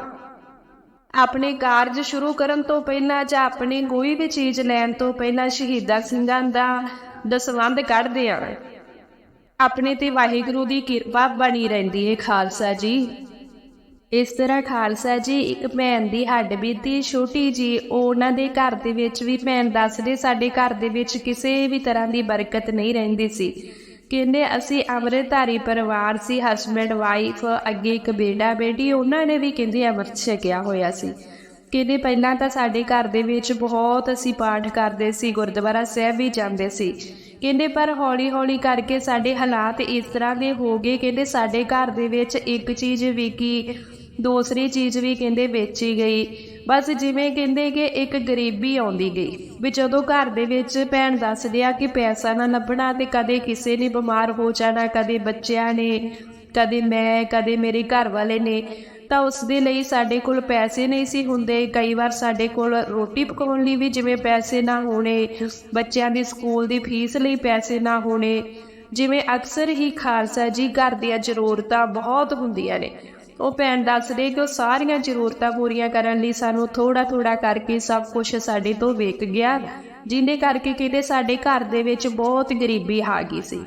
ਆਪਣੇ ਕਾਰਜ ਸ਼ੁਰੂ ਕਰਨ ਤੋਂ ਪਹਿਲਾਂ ਜਾਂ ਆਪਣੇ ਕੋਈ ਵੀ ਚੀਜ਼ ਲੈਣ ਤੋਂ ਪਹਿਲਾਂ ਸ਼ਹੀਦਾਂ ਸਿੰਘਾਂ ਦਾ ਦਸਵੰਧ ਕੱਢਦੇ ਆ ਆਪਣੇ ਤੇ ਵਾਹਿਗੁਰੂ ਦੀ ਕਿਰਪਾ ਬਣੀ ਰਹਿੰਦੀ ਹੈ ਖਾਲਸਾ ਜੀ। ਇਸ ਤਰ੍ਹਾਂ ਖਾਲਸਾ ਜੀ, ਇੱਕ ਭੈਣ ਦੀ ਹੱਡ ਬੀਤੀ, ਛੋਟੀ ਜੀ ਉਹਨਾਂ ਦੇ ਘਰ ਦੇ ਵਿੱਚ ਵੀ ਭੈਣ ਦੱਸਦੇ, ਸਾਡੇ ਘਰ ਦੇ ਵਿੱਚ ਕਿਸੇ ਵੀ ਤਰ੍ਹਾਂ ਦੀ ਬਰਕਤ ਨਹੀਂ ਰਹਿੰਦੀ ਸੀ। ਕਹਿੰਦੇ ਅਸੀਂ ਅੰਮ੍ਰਿਤਧਾਰੀ ਪਰਿਵਾਰ ਸੀ ਹਸਬੈਂਡ ਵਾਈਫ ਅੱਗੇ ਇੱਕ ਬੇਟਾ, ਬੇਟੀ, ਉਹਨਾਂ ਨੇ ਵੀ ਕਹਿੰਦੇ ਅੰਮ੍ਰਿਤ ਛਕਿਆ ਹੋਇਆ ਸੀ। ਕਹਿੰਦੇ ਪਹਿਲਾਂ ਤਾਂ ਸਾਡੇ ਘਰ ਦੇ ਵਿੱਚ ਬਹੁਤ ਅਸੀਂ ਪਾਠ ਕਰਦੇ ਸੀ, ਗੁਰਦੁਆਰਾ ਸਾਹਿਬ ਵੀ ਜਾਂਦੇ ਸੀ। ਕਹਿੰਦੇ ਪਰ ਹੌਲੀ ਹੌਲੀ ਕਰਕੇ ਸਾਡੇ ਹਾਲਾਤ ਇਸ ਤਰ੍ਹਾਂ ਦੇ ਹੋ ਗਏ, ਕਹਿੰਦੇ ਸਾਡੇ ਘਰ ਦੇ ਵਿੱਚ ਇੱਕ ਚੀਜ਼ ਵਿਕੀ ਦੂਸਰੀ ਚੀਜ਼ ਵੀ ਕਹਿੰਦੇ ਵੇਚੀ ਗਈ। ਬਸ ਜਿਵੇਂ ਕਹਿੰਦੇ ਕਿ ਇੱਕ ਗਰੀਬੀ ਆਉਂਦੀ ਗਈ, ਵੀ ਜਦੋਂ ਘਰ ਦੇ ਵਿੱਚ ਭੈਣ ਦੱਸਦੇ ਆ ਕਿ ਪੈਸਾ ਨਾ ਲੱਭਣਾ ਤੇ ਕਦੇ ਕਿਸੇ ਨੇ ਬਿਮਾਰ ਹੋ ਜਾਣਾ, ਕਦੇ ਬੱਚਿਆਂ ਨੇ, ਕਦੇ ਮੈਂ, ਕਦੇ ਮੇਰੇ ਘਰ ਵਾਲੇ ਨੇ, ਤਾਂ ਉਸ ਦੇ ਲਈ ਸਾਡੇ ਕੋਲ ਪੈਸੇ ਨਹੀਂ ਸੀ ਹੁੰਦੇ। ਕਈ ਵਾਰ ਸਾਡੇ ਕੋਲ ਰੋਟੀ ਪਕਾਉਣ ਲਈ ਵੀ ਜਿਵੇਂ ਪੈਸੇ ਨਾ ਹੋਣੇ, ਬੱਚਿਆਂ ਦੀ ਸਕੂਲ ਦੀ ਫੀਸ ਲਈ ਪੈਸੇ ਨਾ ਹੋਣੇ। ਜਿਵੇਂ ਅਕਸਰ ਹੀ ਖਾਲਸਾ ਜੀ ਘਰ ਦੀਆਂ ਜ਼ਰੂਰਤਾਂ ਬਹੁਤ ਹੁੰਦੀਆਂ ਨੇ। ਉਹ ਭੈਣ ਦੱਸਦੇ ਕਿ ਉਹ ਸਾਰੀਆਂ ਜ਼ਰੂਰਤਾਂ ਪੂਰੀਆਂ ਕਰਨ ਲਈ ਸਾਨੂੰ ਥੋੜਾ ਥੋੜਾ ਕਰਕੇ ਸਭ ਕੁਝ ਸਾਡੇ ਤੋਂ ਵਿਕ ਗਿਆ ਜਿਹਦੇ ਕਰਕੇ ਕਹਿੰਦੇ ਸਾਡੇ ਘਰ ਦੇ ਵਿੱਚ ਬਹੁਤ ਗਰੀਬੀ ਆ ਗਈ ਸੀ।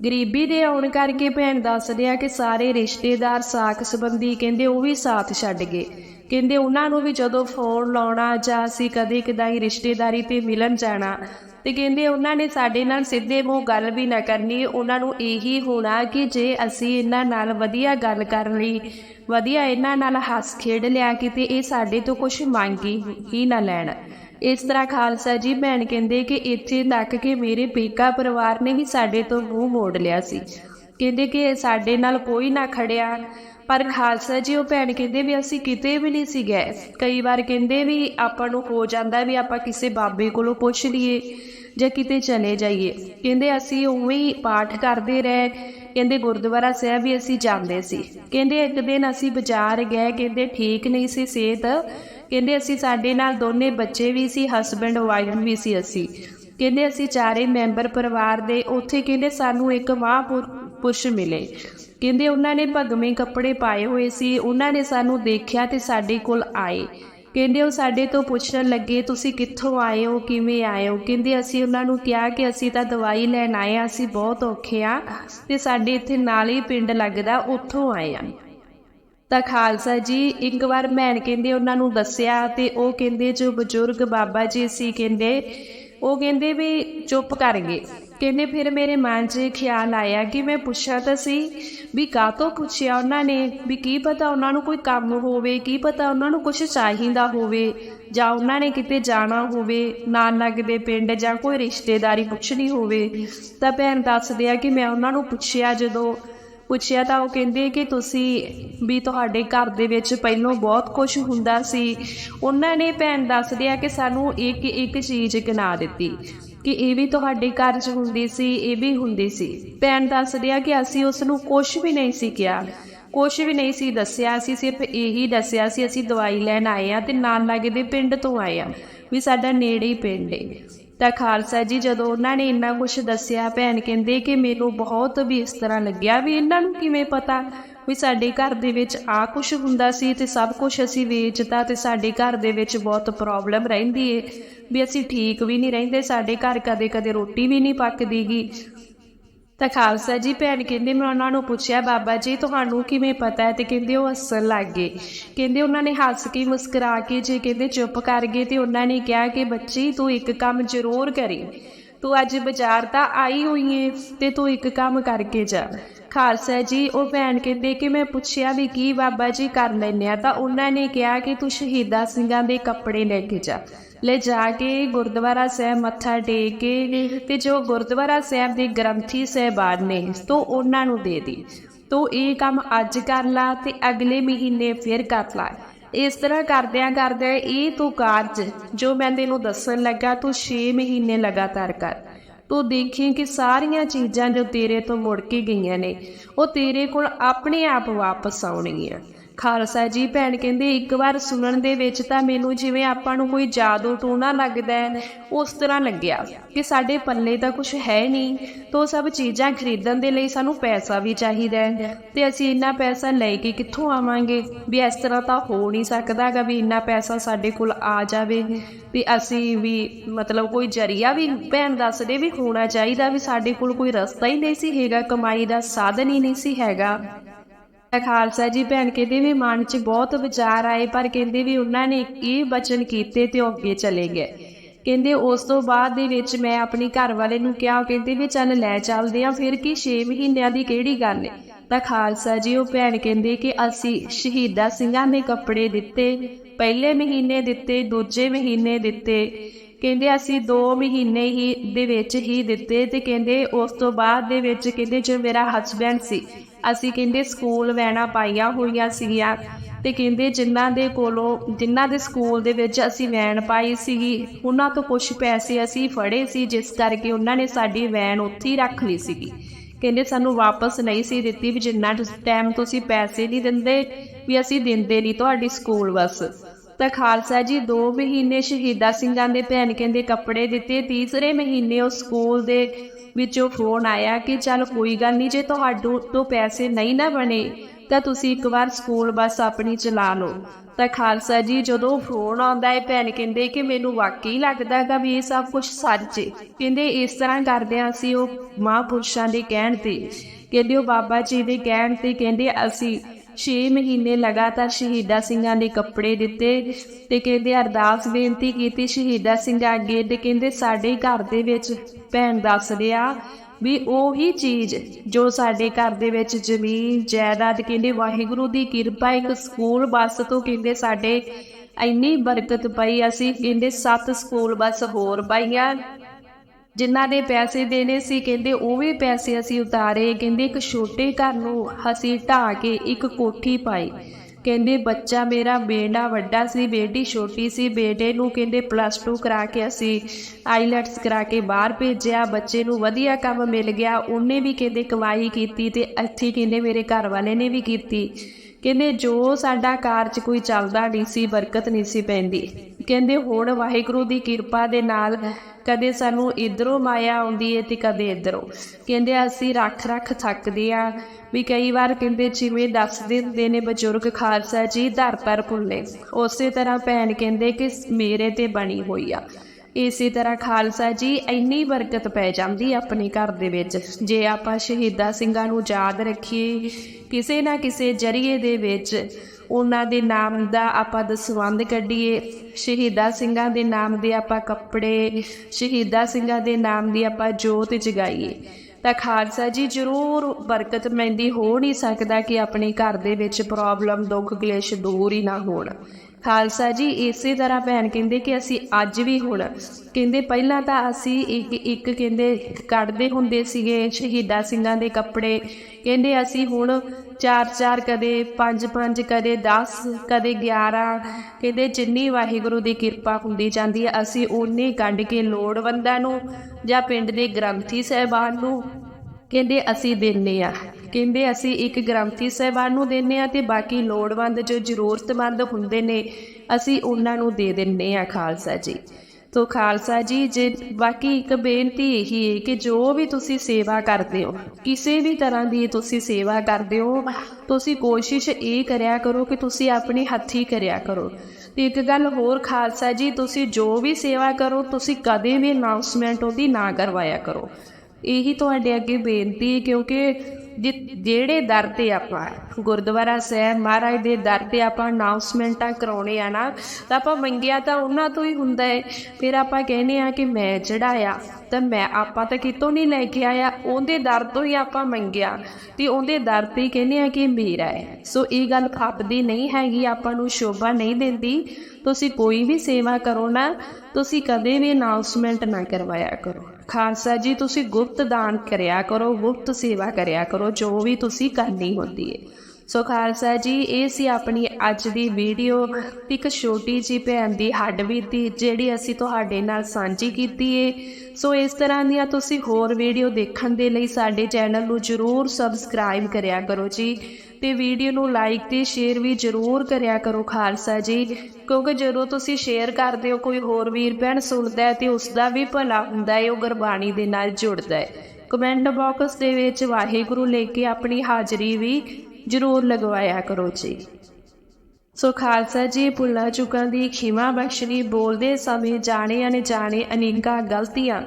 ਗਰੀਬੀ ਦੇ ਆਉਣ ਕਰਕੇ ਭੈਣ ਦੱਸਦੇ ਆ ਕਿ ਸਾਰੇ ਰਿਸ਼ਤੇਦਾਰ ਸਾਖ ਸੰਬੰਧੀ ਕਹਿੰਦੇ ਉਹ ਵੀ ਸਾਥ ਛੱਡ ਗਏ। ਕਹਿੰਦੇ ਉਹਨਾਂ ਨੂੰ ਵੀ ਜਦੋਂ ਫੋਨ ਲਾਉਣਾ ਜਾਂ ਅਸੀਂ ਕਦੇ ਕਦਾਈ ਰਿਸ਼ਤੇਦਾਰੀ ਤੇ ਮਿਲਣ ਜਾਣਾ, ਤੇ ਕਹਿੰਦੇ ਉਹਨਾਂ ਨੇ ਸਾਡੇ ਨਾਲ ਸਿੱਧੇ ਮੂੰਹ ਗੱਲ ਵੀ ਨਾ ਕਰਨੀ, ਉਹਨਾਂ ਨੂੰ ਇਹੀ ਹੋਣਾ ਕਿ ਜੇ ਅਸੀਂ ਇਹਨਾਂ ਨਾਲ ਵਧੀਆ ਗੱਲ ਕਰ ਲਈ, ਵਧੀਆ ਇਹਨਾਂ ਨਾਲ ਹੱਸ ਖੇਡ ਲਿਆ ਕਿਤੇ, ਇਹ ਸਾਡੇ ਤੋਂ ਕੁਝ ਮੰਗੀ ਹੀ ਨਾ ਲੈਣ। ਇਸ ਤਰ੍ਹਾਂ ਖਾਲਸਾ ਜੀ ਭੈਣ ਕਹਿੰਦੇ ਕਿ ਇੱਥੇ ਤੱਕ ਕਿ ਮੇਰੇ ਪੇਕਾ ਪਰਿਵਾਰ ਨੇ ਵੀ ਸਾਡੇ ਤੋਂ ਮੂੰਹ ਮੋੜ ਲਿਆ ਸੀ। ਕਹਿੰਦੇ ਕਿ ਸਾਡੇ ਨਾਲ ਕੋਈ ਨਾ ਖੜਿਆ। ਪਰ ਖਾਲਸਾ ਜੀ ਉਹ ਭੈਣ ਕਹਿੰਦੇ ਵੀ ਅਸੀਂ ਕਿਤੇ ਵੀ ਨਹੀਂ ਸੀ ਗਏ। ਕਈ ਵਾਰ ਕਹਿੰਦੇ ਵੀ ਆਪਾਂ ਨੂੰ ਹੋ ਜਾਂਦਾ ਵੀ ਆਪਾਂ ਕਿਸੇ ਬਾਬੇ ਕੋਲੋਂ ਪੁੱਛ ਲਈਏ ਜਾਂ ਕਿਤੇ ਚਲੇ ਜਾਈਏ। ਕਹਿੰਦੇ ਅਸੀਂ ਉਵੇਂ ਹੀ ਪਾਠ ਕਰਦੇ ਰਹੇ। ਕਹਿੰਦੇ ਗੁਰਦੁਆਰਾ ਸਾਹਿਬ ਵੀ ਅਸੀਂ ਜਾਂਦੇ ਸੀ। ਕਹਿੰਦੇ ਇੱਕ ਦਿਨ ਅਸੀਂ ਬਾਜ਼ਾਰ ਗਏ। ਕਹਿੰਦੇ ਠੀਕ ਨਹੀਂ ਸੀ ਸਿਹਤ। ਕਹਿੰਦੇ ਅਸੀਂ ਸਾਡੇ ਨਾਲ ਦੋਨੇ ਬੱਚੇ ਵੀ ਸੀ ਹਸਬੰਡ ਵਾਈਫ ਵੀ ਸੀ ਅਸੀਂ। ਕਹਿੰਦੇ ਅਸੀਂ ਚਾਰੇ ਮੈਂਬਰ ਪਰਿਵਾਰ ਦੇ, ਉੱਥੇ ਕਹਿੰਦੇ ਸਾਨੂੰ ਇੱਕ ਵਾਹ ਮਹਾਂਪੁਰਸ਼ ਮਿਲੇ। ਕਹਿੰਦੇ ਉਹਨਾਂ ਨੇ ਭਗਵੇਂ ਕੱਪੜੇ ਪਾਏ ਹੋਏ ਸੀ, ਉਹਨਾਂ ਨੇ ਸਾਨੂੰ ਦੇਖਿਆ ਤੇ ਸਾਡੇ ਕੋਲ ਆਏ। ਕਹਿੰਦੇ ਉਹ ਸਾਡੇ ਤੋਂ ਪੁੱਛਣ ਲੱਗੇ, ਤੁਸੀਂ ਕਿੱਥੋਂ ਆਏ ਹੋ, ਕਿਵੇਂ ਆਏ ਹੋ? ਕਹਿੰਦੇ ਅਸੀਂ ਉਹਨਾਂ ਨੂੰ ਕਿਹਾ ਕਿ ਅਸੀਂ ਤਾਂ ਦਵਾਈ ਲੈਣ ਆਏ ਆ ਅਸੀਂ ਬਹੁਤ ਔਖੇ ਆ ਤੇ ਸਾਡੇ ਇੱਥੇ ਨਾਲ ਹੀ ਪਿੰਡ ਲੱਗਦਾ, ਉੱਥੋਂ ਆਏ ਆ ਤਾਂ ਖਾਲਸਾ ਜੀ, ਇੱਕ ਵਾਰ ਭੈਣ ਕਹਿੰਦੇ ਉਹਨਾਂ ਨੂੰ ਦੱਸਿਆ ਤੇ ਉਹ ਕਹਿੰਦੇ, ਜੋ ਬਜ਼ੁਰਗ ਬਾਬਾ ਜੀ ਸੀ ਕਹਿੰਦੇ, ਉਹ ਕਹਿੰਦੇ ਵੀ ਚੁੱਪ ਕਰ ਗਏ। ਕਹਿੰਦੇ ਫਿਰ ਮੇਰੇ ਮਨ 'ਚ ਖਿਆਲ ਆਇਆ ਕਿ ਮੈਂ ਪੁੱਛਿਆ ਤਾਂ ਸੀ ਵੀ ਕਾਹਤੋਂ ਪੁੱਛਿਆ ਉਹਨਾਂ ਨੇ ਵੀ ਕੀ ਪਤਾ ਉਹਨਾਂ ਨੂੰ ਕੋਈ ਕੰਮ ਹੋਵੇ, ਕੀ ਪਤਾ ਉਹਨਾਂ ਨੂੰ ਕੁਝ ਚਾਹੀਦਾ ਹੋਵੇ ਜਾਂ ਉਹਨਾਂ ਨੇ ਕਿਤੇ ਜਾਣਾ ਹੋਵੇ, ਨਾਲ ਲੱਗਦੇ ਪਿੰਡ ਜਾਂ ਕੋਈ ਰਿਸ਼ਤੇਦਾਰੀ ਪੁੱਛਣੀ ਹੋਵੇ। ਤਾਂ ਭੈਣ ਦੱਸਦੇ ਆ ਕਿ ਮੈਂ ਉਹਨਾਂ ਨੂੰ ਪੁੱਛਿਆ ਜਦੋਂ ਪੁੱਛਿਆ ਤਾਂ ਉਹ ਕਹਿੰਦੇ ਕਿ ਤੁਸੀਂ ਵੀ ਤੁਹਾਡੇ ਘਰ ਦੇ ਵਿੱਚ ਪਹਿਲਾਂ ਬਹੁਤ ਕੁਝ ਹੁੰਦਾ ਸੀ। ਉਹਨਾਂ ਨੇ ਭੈਣ ਦੱਸਦੇ ਆ ਕਿ ਸਾਨੂੰ ਇੱਕ ਇੱਕ ਚੀਜ਼ ਗਿਣਾ ਦਿੱਤੀ ਕਿ ਇਹ ਵੀ ਤੁਹਾਡੇ ਘਰ 'ਚ ਹੁੰਦੀ ਸੀ, ਇਹ ਵੀ ਹੁੰਦੀ ਸੀ। ਭੈਣ ਦੱਸਦੇ ਆ ਕਿ ਅਸੀਂ ਉਸ ਨੂੰ ਕੁਝ ਵੀ ਨਹੀਂ ਸੀ ਕਿਹਾ। ਕੁਝ ਵੀ ਨਹੀਂ ਸੀ ਦੱਸਿਆ, ਅਸੀਂ ਸਿਰਫ ਇਹੀ ਦੱਸਿਆ ਸੀ, ਅਸੀਂ ਦਵਾਈ ਲੈਣ ਆਏ ਆ ਤੇ ਨਾਲ ਦੇ ਪਿੰਡ ਤੋਂ ਆਏ ਆ ਵੀ ਸਾਡਾ ਨੇੜੇ ਹੀ ਪਿੰਡ ਏ। ਤਾਂ ਖਾਲਸਾ ਜੀ, ਜਦੋਂ ਉਹਨਾਂ ਨੇ ਇੰਨਾ ਕੁਝ ਦੱਸਿਆ, ਭੈਣ ਕਹਿੰਦੇ ਕਿ ਮੈਨੂੰ ਬਹੁਤ ਵੀ ਇਸ ਤਰ੍ਹਾਂ ਲੱਗਿਆ ਵੀ ਇਹਨਾਂ ਨੂੰ ਕਿਵੇਂ ਪਤਾ ਵੀ ਸਾਡੇ ਘਰ ਦੇ ਵਿੱਚ ਆ ਕੁਝ ਹੁੰਦਾ ਸੀ ਤੇ ਸਭ ਕੁਝ ਅਸੀਂ ਵੇਚਤਾ ਤੇ ਸਾਡੇ ਘਰ ਦੇ ਵਿੱਚ ਬਹੁਤ ਪ੍ਰੋਬਲਮ ਰਹਿੰਦੀ ਏ। ਵੀ ਅਸੀਂ ਠੀਕ ਵੀ ਨਹੀਂ ਰਹਿੰਦੇ, ਸਾਡੇ ਘਰ ਕਦੇ ਕਦੇ ਰੋਟੀ ਵੀ ਨਹੀਂ ਪੱਕਦੀਗੀ। ਤਾਂ ਖਾਲਸਾ ਜੀ ਭੈਣ ਕਹਿੰਦੇ, ਮੈਂ ਉਹਨਾਂ ਨੂੰ ਪੁੱਛਿਆ, ਬਾਬਾ ਜੀ, ਤੁਹਾਨੂੰ ਕਿਵੇਂ ਪਤਾ ਹੈ? ਤੇ ਕਹਿੰਦੇ, ਉਹ ਹੱਸਣ ਲੱਗ ਗਏ। ਕਹਿੰਦੇ, ਉਹਨਾਂ ਨੇ ਹੱਸ ਕੇ ਮੁਸਕਰਾ ਕੇ ਜੇ ਕਹਿੰਦੇ ਚੁੱਪ ਕਰ ਗਏ, ਤੇ ਉਹਨਾਂ ਨੇ ਕਿਹਾ ਕਿ ਬੱਚੀ, ਤੂੰ ਇੱਕ ਕੰਮ ਜ਼ਰੂਰ ਕਰੀ। ਤੂੰ ਅੱਜ ਬਾਜ਼ਾਰ ਤਾਂ ਆਈ ਹੋਈ ਏ, ਤੇ ਤੂੰ ਇੱਕ ਕੰਮ ਕਰਕੇ ਜਾ। ਖਾਲਸਾ ਜੀ, ਉਹ ਭੈਣ ਕਹਿੰਦੇ ਕਿ ਮੈਂ ਪੁੱਛਿਆ ਵੀ ਕੀ ਬਾਬਾ ਜੀ ਕਰ ਲੈਨੇ ਆ, ਤਾਂ ਉਹਨਾਂ ਨੇ ਕਿਹਾ ਕਿ ਤੂੰ ਸ਼ਹੀਦਾਂ ਸਿੰਘਾਂ ਦੇ ਕੱਪੜੇ ਲੈ ਕੇ ਜਾ। ਲੈ ਜਾ ਕੇ ਗੁਰਦੁਆਰਾ ਸਾਹਿਬ ਮੱਥਾ ਟੇਕ ਕੇ ਤੇ ਜੋ ਗੁਰਦੁਆਰਾ ਸਾਹਿਬ ਦੇ ਗ੍ਰੰਥੀ ਸਹਿਬਾਨ ਨੇ, ਤੋ ਉਹਨਾਂ ਨੂੰ ਦੇ ਦੀ। ਤੋ ਇਹ ਕੰਮ ਅੱਜ ਕਰ ਲਾ ਤੇ ਅਗਲੇ ਮਹੀਨੇ ਫਿਰ ਕਰ ਲਾ। ਇਸ ਤਰ੍ਹਾਂ ਕਰਦਿਆਂ ਕਰਦਿਆਂ ਇਹ ਤੂੰ ਕਾਰਜ ਜੋ ਮੈਂ ਤੈਨੂੰ ਦੱਸਣ ਲੱਗਾ, ਤੂੰ 6 ਮਹੀਨੇ ਲਗਾਤਾਰ ਕਰ। ਤੂੰ ਦੇਖੀ ਕਿ ਸਾਰੀਆਂ ਚੀਜ਼ਾਂ ਜੋ ਤੇਰੇ ਤੋਂ ਮੁੜ ਕੇ ਗਈਆਂ ਨੇ, ਉਹ ਤੇਰੇ ਕੋਲ ਆਪਣੇ ਆਪ ਵਾਪਸ ਆਉਣਗੀਆਂ। ਖਾਲਸਾ ਜੀ, ਭੈਣ ਕਹਿੰਦੇ, ਇੱਕ ਵਾਰ ਸੁਣਨ ਦੇ ਵਿੱਚ ਤਾਂ ਮੈਨੂੰ ਜਿਵੇਂ ਆਪਾਂ ਨੂੰ ਕੋਈ ਜਾਦੂ ਟੂਣਾ ਲੱਗਦਾ ਹੈ, ਉਸ ਤਰ੍ਹਾਂ ਲੱਗਿਆ ਕਿ ਸਾਡੇ ਪੱਲੇ ਤਾਂ ਕੁਝ ਹੈ ਨਹੀਂ। ਤੋਂ ਸਭ ਚੀਜ਼ਾਂ ਖਰੀਦਣ ਦੇ ਲਈ ਸਾਨੂੰ ਪੈਸਾ ਵੀ ਚਾਹੀਦਾ ਹੈ ਤੇ ਅਸੀਂ ਇੰਨਾ ਪੈਸਾ ਲੈ ਕੇ ਕਿੱਥੋਂ ਆਵਾਂਗੇ? ਵੀ ਇਸ ਤਰ੍ਹਾਂ ਤਾਂ ਹੋ ਨਹੀਂ ਸਕਦਾਗਾ ਵੀ ਇੰਨਾ ਪੈਸਾ ਸਾਡੇ ਕੋਲ ਆ ਜਾਵੇ। ਵੀ ਅਸੀਂ ਵੀ ਮਤਲਬ ਕੋਈ ਜਰੀਆ ਵੀ, ਭੈਣ ਦੱਸਦੇ ਵੀ ਹੋਣਾ ਚਾਹੀਦਾ ਵੀ ਸਾਡੇ ਕੋਲ ਕੋਈ ਰਸਤਾ ਹੀ ਨਹੀਂ ਸੀ ਹੈਗਾ, ਕਮਾਈ ਦਾ ਸਾਧਨ ਹੀ ਨਹੀਂ ਸੀ ਹੈਗਾ। ਖਾਲਸਾ ਜੀ। ਭੈਣ ਕਹਿੰਦੇ ਵੀ ਮਨ 'ਚ ਬਹੁਤ ਵਿਚਾਰ ਆਏ, ਪਰ ਕਹਿੰਦੇ ਵੀ ਉਹਨਾਂ ਨੇ ਇਹ ਬਚਨ ਕੀਤੇ ਤੇ ਉਹ ਅੱਗੇ ਚਲੇ ਗਏ। ਕਹਿੰਦੇ ਉਸ ਤੋਂ ਬਾਅਦ ਦੇ ਵਿੱਚ ਮੈਂ ਆਪਣੀ ਘਰ ਵਾਲੇ ਨੂੰ ਕਿਹਾ ਕਹਿੰਦੇ ਵੀ ਚੱਲ ਲੈ ਚੱਲਦੇ ਆ ਫਿਰ ਕੀ 6 ਮਹੀਨਿਆਂ ਦੀ ਕਿਹੜੀ ਗੱਲ ਹੈ ਤਾਂ ਖਾਲਸਾ ਜੀ, ਉਹ ਭੈਣ ਕਹਿੰਦੇ ਕਿ ਅਸੀਂ ਸ਼ਹੀਦਾ ਸਿੰਘਾਂ ਦੇ ਕੱਪੜੇ ਦਿੱਤੇ, ਪਹਿਲੇ ਮਹੀਨੇ ਦਿੱਤੇ, ਦੂਜੇ ਮਹੀਨੇ ਦਿੱਤੇ। ਕਹਿੰਦੇ ਅਸੀਂ 2 ਮਹੀਨੇ ਹੀ ਦੇ ਵਿੱਚ ਹੀ ਦਿੱਤੇ ਤੇ ਕਹਿੰਦੇ ਉਸ ਤੋਂ ਬਾਅਦ ਦੇ ਵਿੱਚ ਕਹਿੰਦੇ ਜੋ ਮੇਰਾ ਹਸਬੈਂਡ ਸੀ ਅਸੀਂ ਕਹਿੰਦੇ ਸਕੂਲ ਵੈਣਾ ਪਾਈਆਂ ਹੋਈਆਂ ਸੀਗੀਆਂ ਤੇ ਕਹਿੰਦੇ ਜਿਨ੍ਹਾਂ ਦੇ ਕੋਲੋਂ, ਜਿਨ੍ਹਾਂ ਦੇ ਸਕੂਲ ਦੇ ਵਿੱਚ ਅਸੀਂ ਵੈਨ ਪਾਈ ਸੀਗੀ, ਉਹਨਾਂ ਤੋਂ ਕੁਝ ਪੈਸੇ ਅਸੀਂ ਫੜੇ ਸੀ, ਜਿਸ ਕਰਕੇ ਉਹਨਾਂ ਨੇ ਸਾਡੀ ਵੈਨ ਉੱਥੇ ਹੀ ਰੱਖ ਲਈ ਸੀਗੀ। ਕਹਿੰਦੇ ਸਾਨੂੰ ਵਾਪਸ ਨਹੀਂ ਸੀ ਦਿੱਤੀ ਵੀ ਜਿੰਨਾ ਟਾਈਮ ਤੁਸੀਂ ਪੈਸੇ ਨਹੀਂ ਦਿੰਦੇ, ਵੀ ਅਸੀਂ ਦਿੰਦੇ ਨਹੀਂ ਤੁਹਾਡੀ ਸਕੂਲ ਬੱਸ। ਤਾਂ ਖਾਲਸਾ ਜੀ 2 ਮਹੀਨੇ ਸ਼ਹੀਦਾ ਸਿੰਘਾਂ ਦੇ ਭੈਣ ਕਹਿੰਦੇ ਕੱਪੜੇ ਦਿੱਤੇ, ਤੀਸਰੇ ਮਹੀਨੇ ਉਹ ਸਕੂਲ ਦੇ ਵਿੱਚੋਂ ਫੋਨ ਆਇਆ ਕਿ ਚੱਲ ਕੋਈ ਗੱਲ ਨਹੀਂ ਜੇ ਤੁਹਾਡੇ ਤੋਂ ਪੈਸੇ ਨਹੀਂ ਨਾ ਬਣੇ, ਤਾਂ ਤੁਸੀਂ ਇੱਕ ਵਾਰ ਸਕੂਲ ਬੱਸ ਆਪਣੀ ਚਲਾ ਲਓ। ਤਾਂ ਖਾਲਸਾ ਜੀ, ਜਦੋਂ ਫੋਨ ਆਉਂਦਾ ਹੈ, ਭੈਣ ਕਹਿੰਦੇ ਕਿ ਮੈਨੂੰ ਵਾਕਈ ਲੱਗਦਾ ਹੈਗਾ ਵੀ ਇਹ ਸਭ ਕੁਝ ਸੱਚ ਹੈ ਕਹਿੰਦੇ ਇਸ ਤਰ੍ਹਾਂ ਕਰਦੇ ਹਾਂ ਅਸੀਂ ਉਹ ਮਹਾਂਪੁਰਸ਼ਾਂ ਦੇ ਕਹਿਣ ਤੇ। ਕਹਿੰਦੇ ਉਹ ਬਾਬਾ ਜੀ ਦੇ ਕਹਿਣ ਤੇ ਕਹਿੰਦੇ ਅਸੀਂ 6 ਮਹੀਨੇ ਲਗਾਤਾਰ ਸ਼ਹੀਦਾ ਸਿੰਘਾਂ ਦੇ ਕੱਪੜੇ ਦਿੱਤੇ ਤੇ ਕਹਿੰਦੇ ਅਰਦਾਸ ਬੇਨਤੀ ਕੀਤੀ ਸ਼ਹੀਦਾ ਸਿੰਘਾਂ ਅੱਗੇ ਤੇ ਕਹਿੰਦੇ ਸਾਡੇ ਘਰ ਦੇ ਵਿੱਚ ਭੈਣ ਦੱਸਦੇ ਆ ਵੀ ਉਹੀ ਚੀਜ਼ ਜੋ ਸਾਡੇ ਘਰ ਦੇ ਵਿੱਚ ਜ਼ਮੀਨ, ਜਾਇਦਾਦ, ਕਹਿੰਦੇ ਵਾਹਿਗੁਰੂ ਦੀ ਕਿਰਪਾ ਇੱਕ ਸਕੂਲ ਬੱਸ ਤੋਂ ਕਹਿੰਦੇ ਸਾਡੇ ਇੰਨੀ ਬਰਕਤ ਪਈ, ਅਸੀਂ ਕਹਿੰਦੇ ਸੱਤ ਸਕੂਲ ਬੱਸ ਹੋਰ ਪਾਈਆਂ। ਜਿਨ੍ਹਾਂ ਨੇ ਪੈਸੇ ਦੇਣੇ ਸੀ, ਕਹਿੰਦੇ ਉਹ ਵੀ ਪੈਸੇ ਅਸੀਂ ਉਤਾਰੇ। ਕਹਿੰਦੇ ਇੱਕ ਛੋਟੇ ਘਰ ਨੂੰ ਅਸੀਂ ਢਾ ਕੇ ਇੱਕ ਕੋਠੀ ਪਾਈ। ਕਹਿੰਦੇ ਬੱਚਾ ਮੇਰਾ ਬੇਟਾ ਵੱਡਾ ਸੀ, ਬੇਟੀ ਛੋਟੀ ਸੀ, ਬੇਟੇ ਨੂੰ ਕਹਿੰਦੇ ਪਲੱਸ 2 ਕਰਾ ਕੇ ਅਸੀਂ ਆਈਲੈਟਸ ਕਰਾ ਕੇ ਬਾਹਰ ਭੇਜਿਆ। ਬੱਚੇ ਨੂੰ ਵਧੀਆ ਕੰਮ ਮਿਲ ਗਿਆ। ਉਹਨੇ ਵੀ ਕਹਿੰਦੇ ਕਮਾਈ ਕੀਤੀ ਤੇ ਇੱਥੇ ਕਹਿੰਦੇ ਮੇਰੇ ਘਰ ਵਾਲੇ ਨੇ ਵੀ ਕੀਤੀ। ਕਹਿੰਦੇ ਜੋ ਸਾਡਾ ਕਾਰਜ ਕੋਈ ਚੱਲਦਾ ਨਹੀਂ ਸੀ, ਬਰਕਤ ਨਹੀਂ ਸੀ ਪੈਂਦੀ। ਕਹਿੰਦੇ, ਹੁਣ ਵਾਹਿਗੁਰੂ ਦੀ ਕਿਰਪਾ ਦੇ ਨਾਲ ਕਦੇ ਸਾਨੂੰ ਇਧਰੋਂ ਮਾਇਆ ਆਉਂਦੀ ਏ ਤੇ ਕਦੇ ਇਧਰੋਂ। ਕਹਿੰਦੇ, ਅਸੀਂ ਰੱਖ ਰੱਖ ਥੱਕਦੇ ਆ। ਵੀ ਕਈ ਵਾਰ ਕਹਿੰਦੇ, ਜਿਵੇਂ ਦੱਸਦੇ ਹੁੰਦੇ ਨੇ ਬਜ਼ੁਰਗ ਖਾਲਸਾ ਜੀ ਦਰ ਪਰ ਭੁੱਲੇ ਉਸੇ ਤਰ੍ਹਾਂ ਭੈਣ ਕਹਿੰਦੇ ਕਿ ਮੇਰੇ ਤੇ ਬਣੀ ਹੋਈ ਆ। ਇਸੇ ਤਰ੍ਹਾਂ ਖਾਲਸਾ ਜੀ, ਇੰਨੀ ਬਰਕਤ ਪੈ ਜਾਂਦੀ ਆਪਣੇ ਘਰ ਦੇ ਵਿੱਚ। ਜੇ ਆਪਾਂ ਸ਼ਹੀਦਾਂ ਸਿੰਘਾਂ ਨੂੰ ਯਾਦ ਰੱਖੀਏ, ਕਿਸੇ ਨਾ ਕਿਸੇ ਜਰੀਏ ਦੇ ਵਿੱਚ ਉਹਨਾਂ ਦੇ ਨਾਮ ਦਾ ਆਪਾਂ ਦਸਵੰਦ ਕੱਢੀਏ। ਸ਼ਹੀਦਾਂ ਸਿੰਘਾਂ ਦੇ ਨਾਮ ਦੇ ਆਪਾਂ ਕੱਪੜੇ, ਸ਼ਹੀਦਾ ਸਿੰਘਾਂ ਦੇ ਨਾਮ ਦੀ ਆਪਾਂ ਜੋਤ ਜਗਾਈਏ। ਤਾਂ ਖਾਲਸਾ ਜੀ, ਜ਼ਰੂਰ ਬਰਕਤ ਮੈਂਦੀ ਹੋ ਨਹੀਂ ਸਕਦਾ ਕਿ ਆਪਣੇ ਘਰ ਦੇ ਵਿੱਚ ਪ੍ਰੋਬਲਮ, ਦੁੱਖ, ਕਲੇਸ਼ ਦੂਰ ਹੀ ਨਾ ਹੋਣ। ਖਾਲਸਾ ਜੀ, ਇਸੇ ਤਰ੍ਹਾਂ ਭੈਣ ਕਹਿੰਦੇ ਕਿ ਅਸੀਂ ਅੱਜ ਵੀ ਹੁਣ, ਕਹਿੰਦੇ ਪਹਿਲਾਂ ਤਾਂ ਅਸੀਂ ਇੱਕ ਇੱਕ ਕਹਿੰਦੇ ਕੱਢਦੇ ਹੁੰਦੇ ਸੀਗੇ ਸ਼ਹੀਦਾ ਸਿੰਘਾਂ ਦੇ ਕੱਪੜੇ। ਕਹਿੰਦੇ ਅਸੀਂ ਹੁਣ ਚਾਰ ਚਾਰ, ਕਦੇ ਪੰਜ ਪੰਜ, ਕਦੇ 10 ਕਦੇ 11 ਕਹਿੰਦੇ ਜਿੰਨੀ ਵਾਹਿਗੁਰੂ ਦੀ ਕਿਰਪਾ ਹੁੰਦੀ ਜਾਂਦੀ ਹੈ ਅਸੀਂ ਉਨੀ ਕੱਢ ਕੇ ਲੋੜਵੰਦਾਂ ਨੂੰ ਜਾਂ ਪਿੰਡ ਦੇ ਗ੍ਰੰਥੀ ਸਹਿਬਾਨ ਨੂੰ ਕਹਿੰਦੇ ਅਸੀਂ ਦਿੰਨੇ ਆ। ਕਹਿੰਦੇ ਅਸੀਂ ਇੱਕ ਗ੍ਰੰਥੀ ਸਾਹਿਬਾਨ ਨੂੰ ਦਿੰਨੇ ਆ ਤੇ ਬਾਕੀ ਲੋੜਵੰਦ ਜੋ ਜ਼ਰੂਰਤਮੰਦ ਹੁੰਦੇ ਨੇ, ਅਸੀਂ ਉਹਨਾਂ ਨੂੰ ਦੇ ਦਿੰਨੇ ਆ ਖਾਲਸਾ ਜੀ। ਤੋ ਖਾਲਸਾ ਜੀ, ਜੇ ਬਾਕੀ ਇੱਕ ਬੇਨਤੀ ਇਹੀ ਹੈ ਕਿ ਜੋ ਵੀ ਤੁਸੀਂ ਸੇਵਾ ਕਰਦੇ ਹੋ, ਕਿਸੇ ਵੀ ਤਰ੍ਹਾਂ ਦੀ ਤੁਸੀਂ ਸੇਵਾ ਕਰਦੇ ਹੋ, ਤੁਸੀਂ ਕੋਸ਼ਿਸ਼ ਇਹ ਕਰਿਆ ਕਰੋ ਕਿ ਤੁਸੀਂ ਆਪਣੇ ਹੱਥੀ ਕਰਿਆ ਕਰੋ। ਤੇ ਇੱਕ ਗੱਲ ਹੋਰ, ਖਾਲਸਾ ਜੀ, ਤੁਸੀਂ ਜੋ ਵੀ ਸੇਵਾ ਕਰੋ, ਤੁਸੀਂ ਕਦੇ ਵੀ ਅਨਾਉਂਸਮੈਂਟ ਉਹਦੀ ਨਾ ਕਰਵਾਇਆ ਕਰੋ। ਇਹੀ ਤੁਹਾਡੇ ਅੱਗੇ ਬੇਨਤੀ ਹੈ, ਕਿਉਂਕਿ ਜਿਹੜੇ ਦਰ ਤੇ ਆਪਾਂ ਗੁਰਦੁਆਰਾ ਸਾਹਿਬ ਮਹਾਰਾਜ ਦੇ ਦਰ ਤੇ ਆਪਾਂ ਅਨਾਉਂਸਮੈਂਟਾਂ ਕਰਾਉਣੇ ਆ ਨਾ, ਤਾਂ ਆਪਾਂ ਮੰਗਿਆ ਤਾਂ ਉਹਨਾਂ ਤੋਂ ਹੀ ਹੁੰਦਾ ਹੈ ਫਿਰ ਆਪਾਂ ਕਹਿੰਦੇ ਆ ਕਿ ਮੈਂ ਚੜਾਇਆ ਤਾਂ ਮੈਂ ਆਪਾਂ ਤਾਂ ਕਿਤੋਂ ਨਹੀਂ ਲੈ ਕੇ ਆਇਆ, ਉਹਦੇ ਦਰ ਤੋਂ ਹੀ ਆਪਾਂ ਮੰਗਿਆ। ਤੇ ਉਹਦੇ ਦਰ ਤੇ ਹੀ ਕਹਿੰਦੇ ਆ ਕਿ ਮੇਰਾ ਹੈ ਸੋ ਇਹ ਗੱਲ ਖੱਪਦੀ ਨਹੀਂ ਹੈਗੀ, ਆਪਾਂ ਨੂੰ ਸ਼ੋਭਾ ਨਹੀਂ ਦਿੰਦੀ। ਤੁਸੀਂ ਕੋਈ ਵੀ ਸੇਵਾ ਕਰੋ ਨਾ, ਤੁਸੀਂ ਕਦੇ ਵੀ ਅਨਾਉਂਸਮੈਂਟ ਨਾ ਕਰਵਾਇਆ ਕਰੋ। ਖਾਲਸਾ ਜੀ, ਤੁਸੀਂ ਗੁਪਤ ਦਾਨ ਕਰਿਆ ਕਰੋ, ਗੁਪਤ ਸੇਵਾ ਕਰਿਆ ਕਰੋ, ਜੋ ਵੀ ਤੁਸੀਂ ਕਰਨੀ ਹੁੰਦੀ ਹੈ ਸੋ ਖਾਲਸਾ ਜੀ, ਇਹ ਸੀ ਆਪਣੀ ਅੱਜ ਦੀ ਵੀਡੀਓ। ਇੱਕ ਛੋਟੀ ਜੀ ਭੈਣ ਦੀ ਹੱਡਬੀਤੀ ਜਿਹੜੀ ਅਸੀਂ ਤੁਹਾਡੇ ਨਾਲ ਸਾਂਝੀ ਕੀਤੀ ਏ। ਸੋ ਇਸ ਤਰ੍ਹਾਂ ਦੀਆਂ ਤੁਸੀਂ ਹੋਰ ਵੀਡੀਓ ਦੇਖਣ ਦੇ ਲਈ ਸਾਡੇ ਚੈਨਲ ਨੂੰ ਜਰੂਰ ਸਬਸਕ੍ਰਾਈਬ ਕਰਿਆ ਕਰੋ ਜੀ। ਤੇ ਵੀਡੀਓ ਨੂੰ ਲਾਈਕ ਤੇ ਸ਼ੇਅਰ ਵੀ ਜਰੂਰ ਕਰਿਆ ਕਰੋ ਖਾਲਸਾ ਜੀ। ਕਿਉਂਕਿ ਜਦੋਂ ਤੁਸੀਂ ਸ਼ੇਅਰ ਕਰਦੇ ਹੋ, ਕੋਈ ਹੋਰ ਵੀਰ ਭੈਣ ਸੁਣਦਾ ਹੈ ਤੇ ਉਸ ਦਾ ਵੀ ਭਲਾ ਹੁੰਦਾ ਹੈ ਉਹ ਗੁਰਬਾਣੀ ਦੇ ਨਾਲ ਜੁੜਦਾ ਹੈ। ਕਮੈਂਟ ਬਾਕਸ ਦੇ ਵਿੱਚ ਵਾਹਿਗੁਰੂ ਲੈ ਕੇ ਆਪਣੀ ਹਾਜ਼ਰੀ ਵੀ ਜਰੂਰ ਲਗਵਾਇਆ ਕਰੋ ਜੀ। ਸੋ ਖਾਲਸਾ ਜੀ, ਭੁੱਲਾਂ ਚੁੱਕਾਂ ਦੀ ਖਿਮਾ ਬਖਸ਼ਣੀ, ਬੋਲਦੇ ਸਮੇਂ ਜਾਣੇ ਅਣਜਾਣੇ ਅਨੇਕਾਂ ਗਲਤੀਆਂ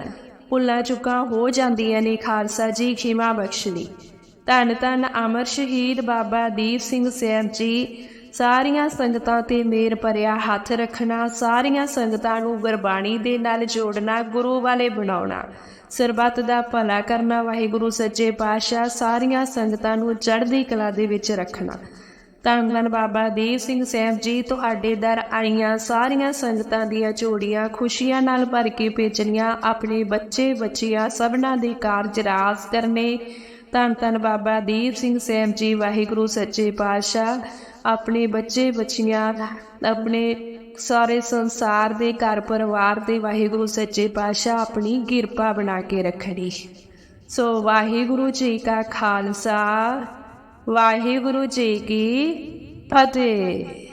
ਭੁੱਲਾਂ ਚੁੱਕਾਂ ਹੋ ਜਾਂਦੀਆਂ ਨੇ ਖਾਲਸਾ ਜੀ, ਖਿਮਾ ਬਖਸ਼ਣੀ। ਧੰਨ ਧੰਨ ਅਮਰ ਸ਼ਹੀਦ ਬਾਬਾ ਦੀਪ ਸਿੰਘ ਸੈਨ ਜੀ ਸਾਰੀਆਂ ਸੰਗਤਾਂ ਤੇ ਮੇਰ ਭਰਿਆ ਹੱਥ ਰੱਖਣਾ, ਸਾਰੀਆਂ ਸੰਗਤਾਂ ਨੂੰ ਗੁਰਬਾਣੀ ਦੇ ਨਾਲ ਜੋੜਨਾ, ਗੁਰੂ ਵਾਲੇ ਬਣਾਉਣਾ। ਸਰਬੱਤ ਦਾ ਭਲਾ ਕਰਨਾ, ਵਾਹਿਗੁਰੂ ਸੱਚੇ ਪਾਤਸ਼ਾਹ ਸਾਰੀਆਂ ਸੰਗਤਾਂ ਨੂੰ ਚੜ੍ਹਦੀ ਕਲਾ ਦੇ ਵਿੱਚ ਰੱਖਣਾ। ਧੰਨ ਧੰਨ ਬਾਬਾ ਦੀਪ ਸਿੰਘ ਸਾਹਿਬ ਜੀ, ਤੁਹਾਡੇ ਦਰ ਆਈਆਂ ਸਾਰੀਆਂ ਸੰਗਤਾਂ ਦੀਆਂ ਝੋੜੀਆਂ ਖੁਸ਼ੀਆਂ ਨਾਲ ਭਰ ਕੇ ਭੇਜਣੀਆਂ, ਆਪਣੇ ਬੱਚੇ, ਬੱਚੀਆਂ ਸਭਨਾਂ ਦੇ ਕਾਰਜ ਰਾਸ ਕਰਨੇ। ਧੰਨ ਧੰਨ ਬਾਬਾ ਦੀਪ ਸਿੰਘ ਸਾਹਿਬ ਜੀ, ਵਾਹਿਗੁਰੂ ਸੱਚੇ ਪਾਤਸ਼ਾਹ। ਆਪਣੇ ਬੱਚੇ, ਬੱਚੀਆਂ, ਆਪਣੇ ਸਾਰੇ ਸੰਸਾਰ ਦੇ ਘਰ ਪਰਿਵਾਰ ਦੇ ਵਾਹਿਗੁਰੂ, ਸੱਚੇ ਪਾਤਸ਼ਾਹ ਆਪਣੀ ਕਿਰਪਾ ਬਣਾ ਕੇ ਰੱਖਣੀ। ਸੋ ਵਾਹਿਗੁਰੂ ਜੀ ਕਾ ਖਾਲਸਾ, ਵਾਹਿਗੁਰੂ ਜੀ ਕੀ ਫਤਿਹ।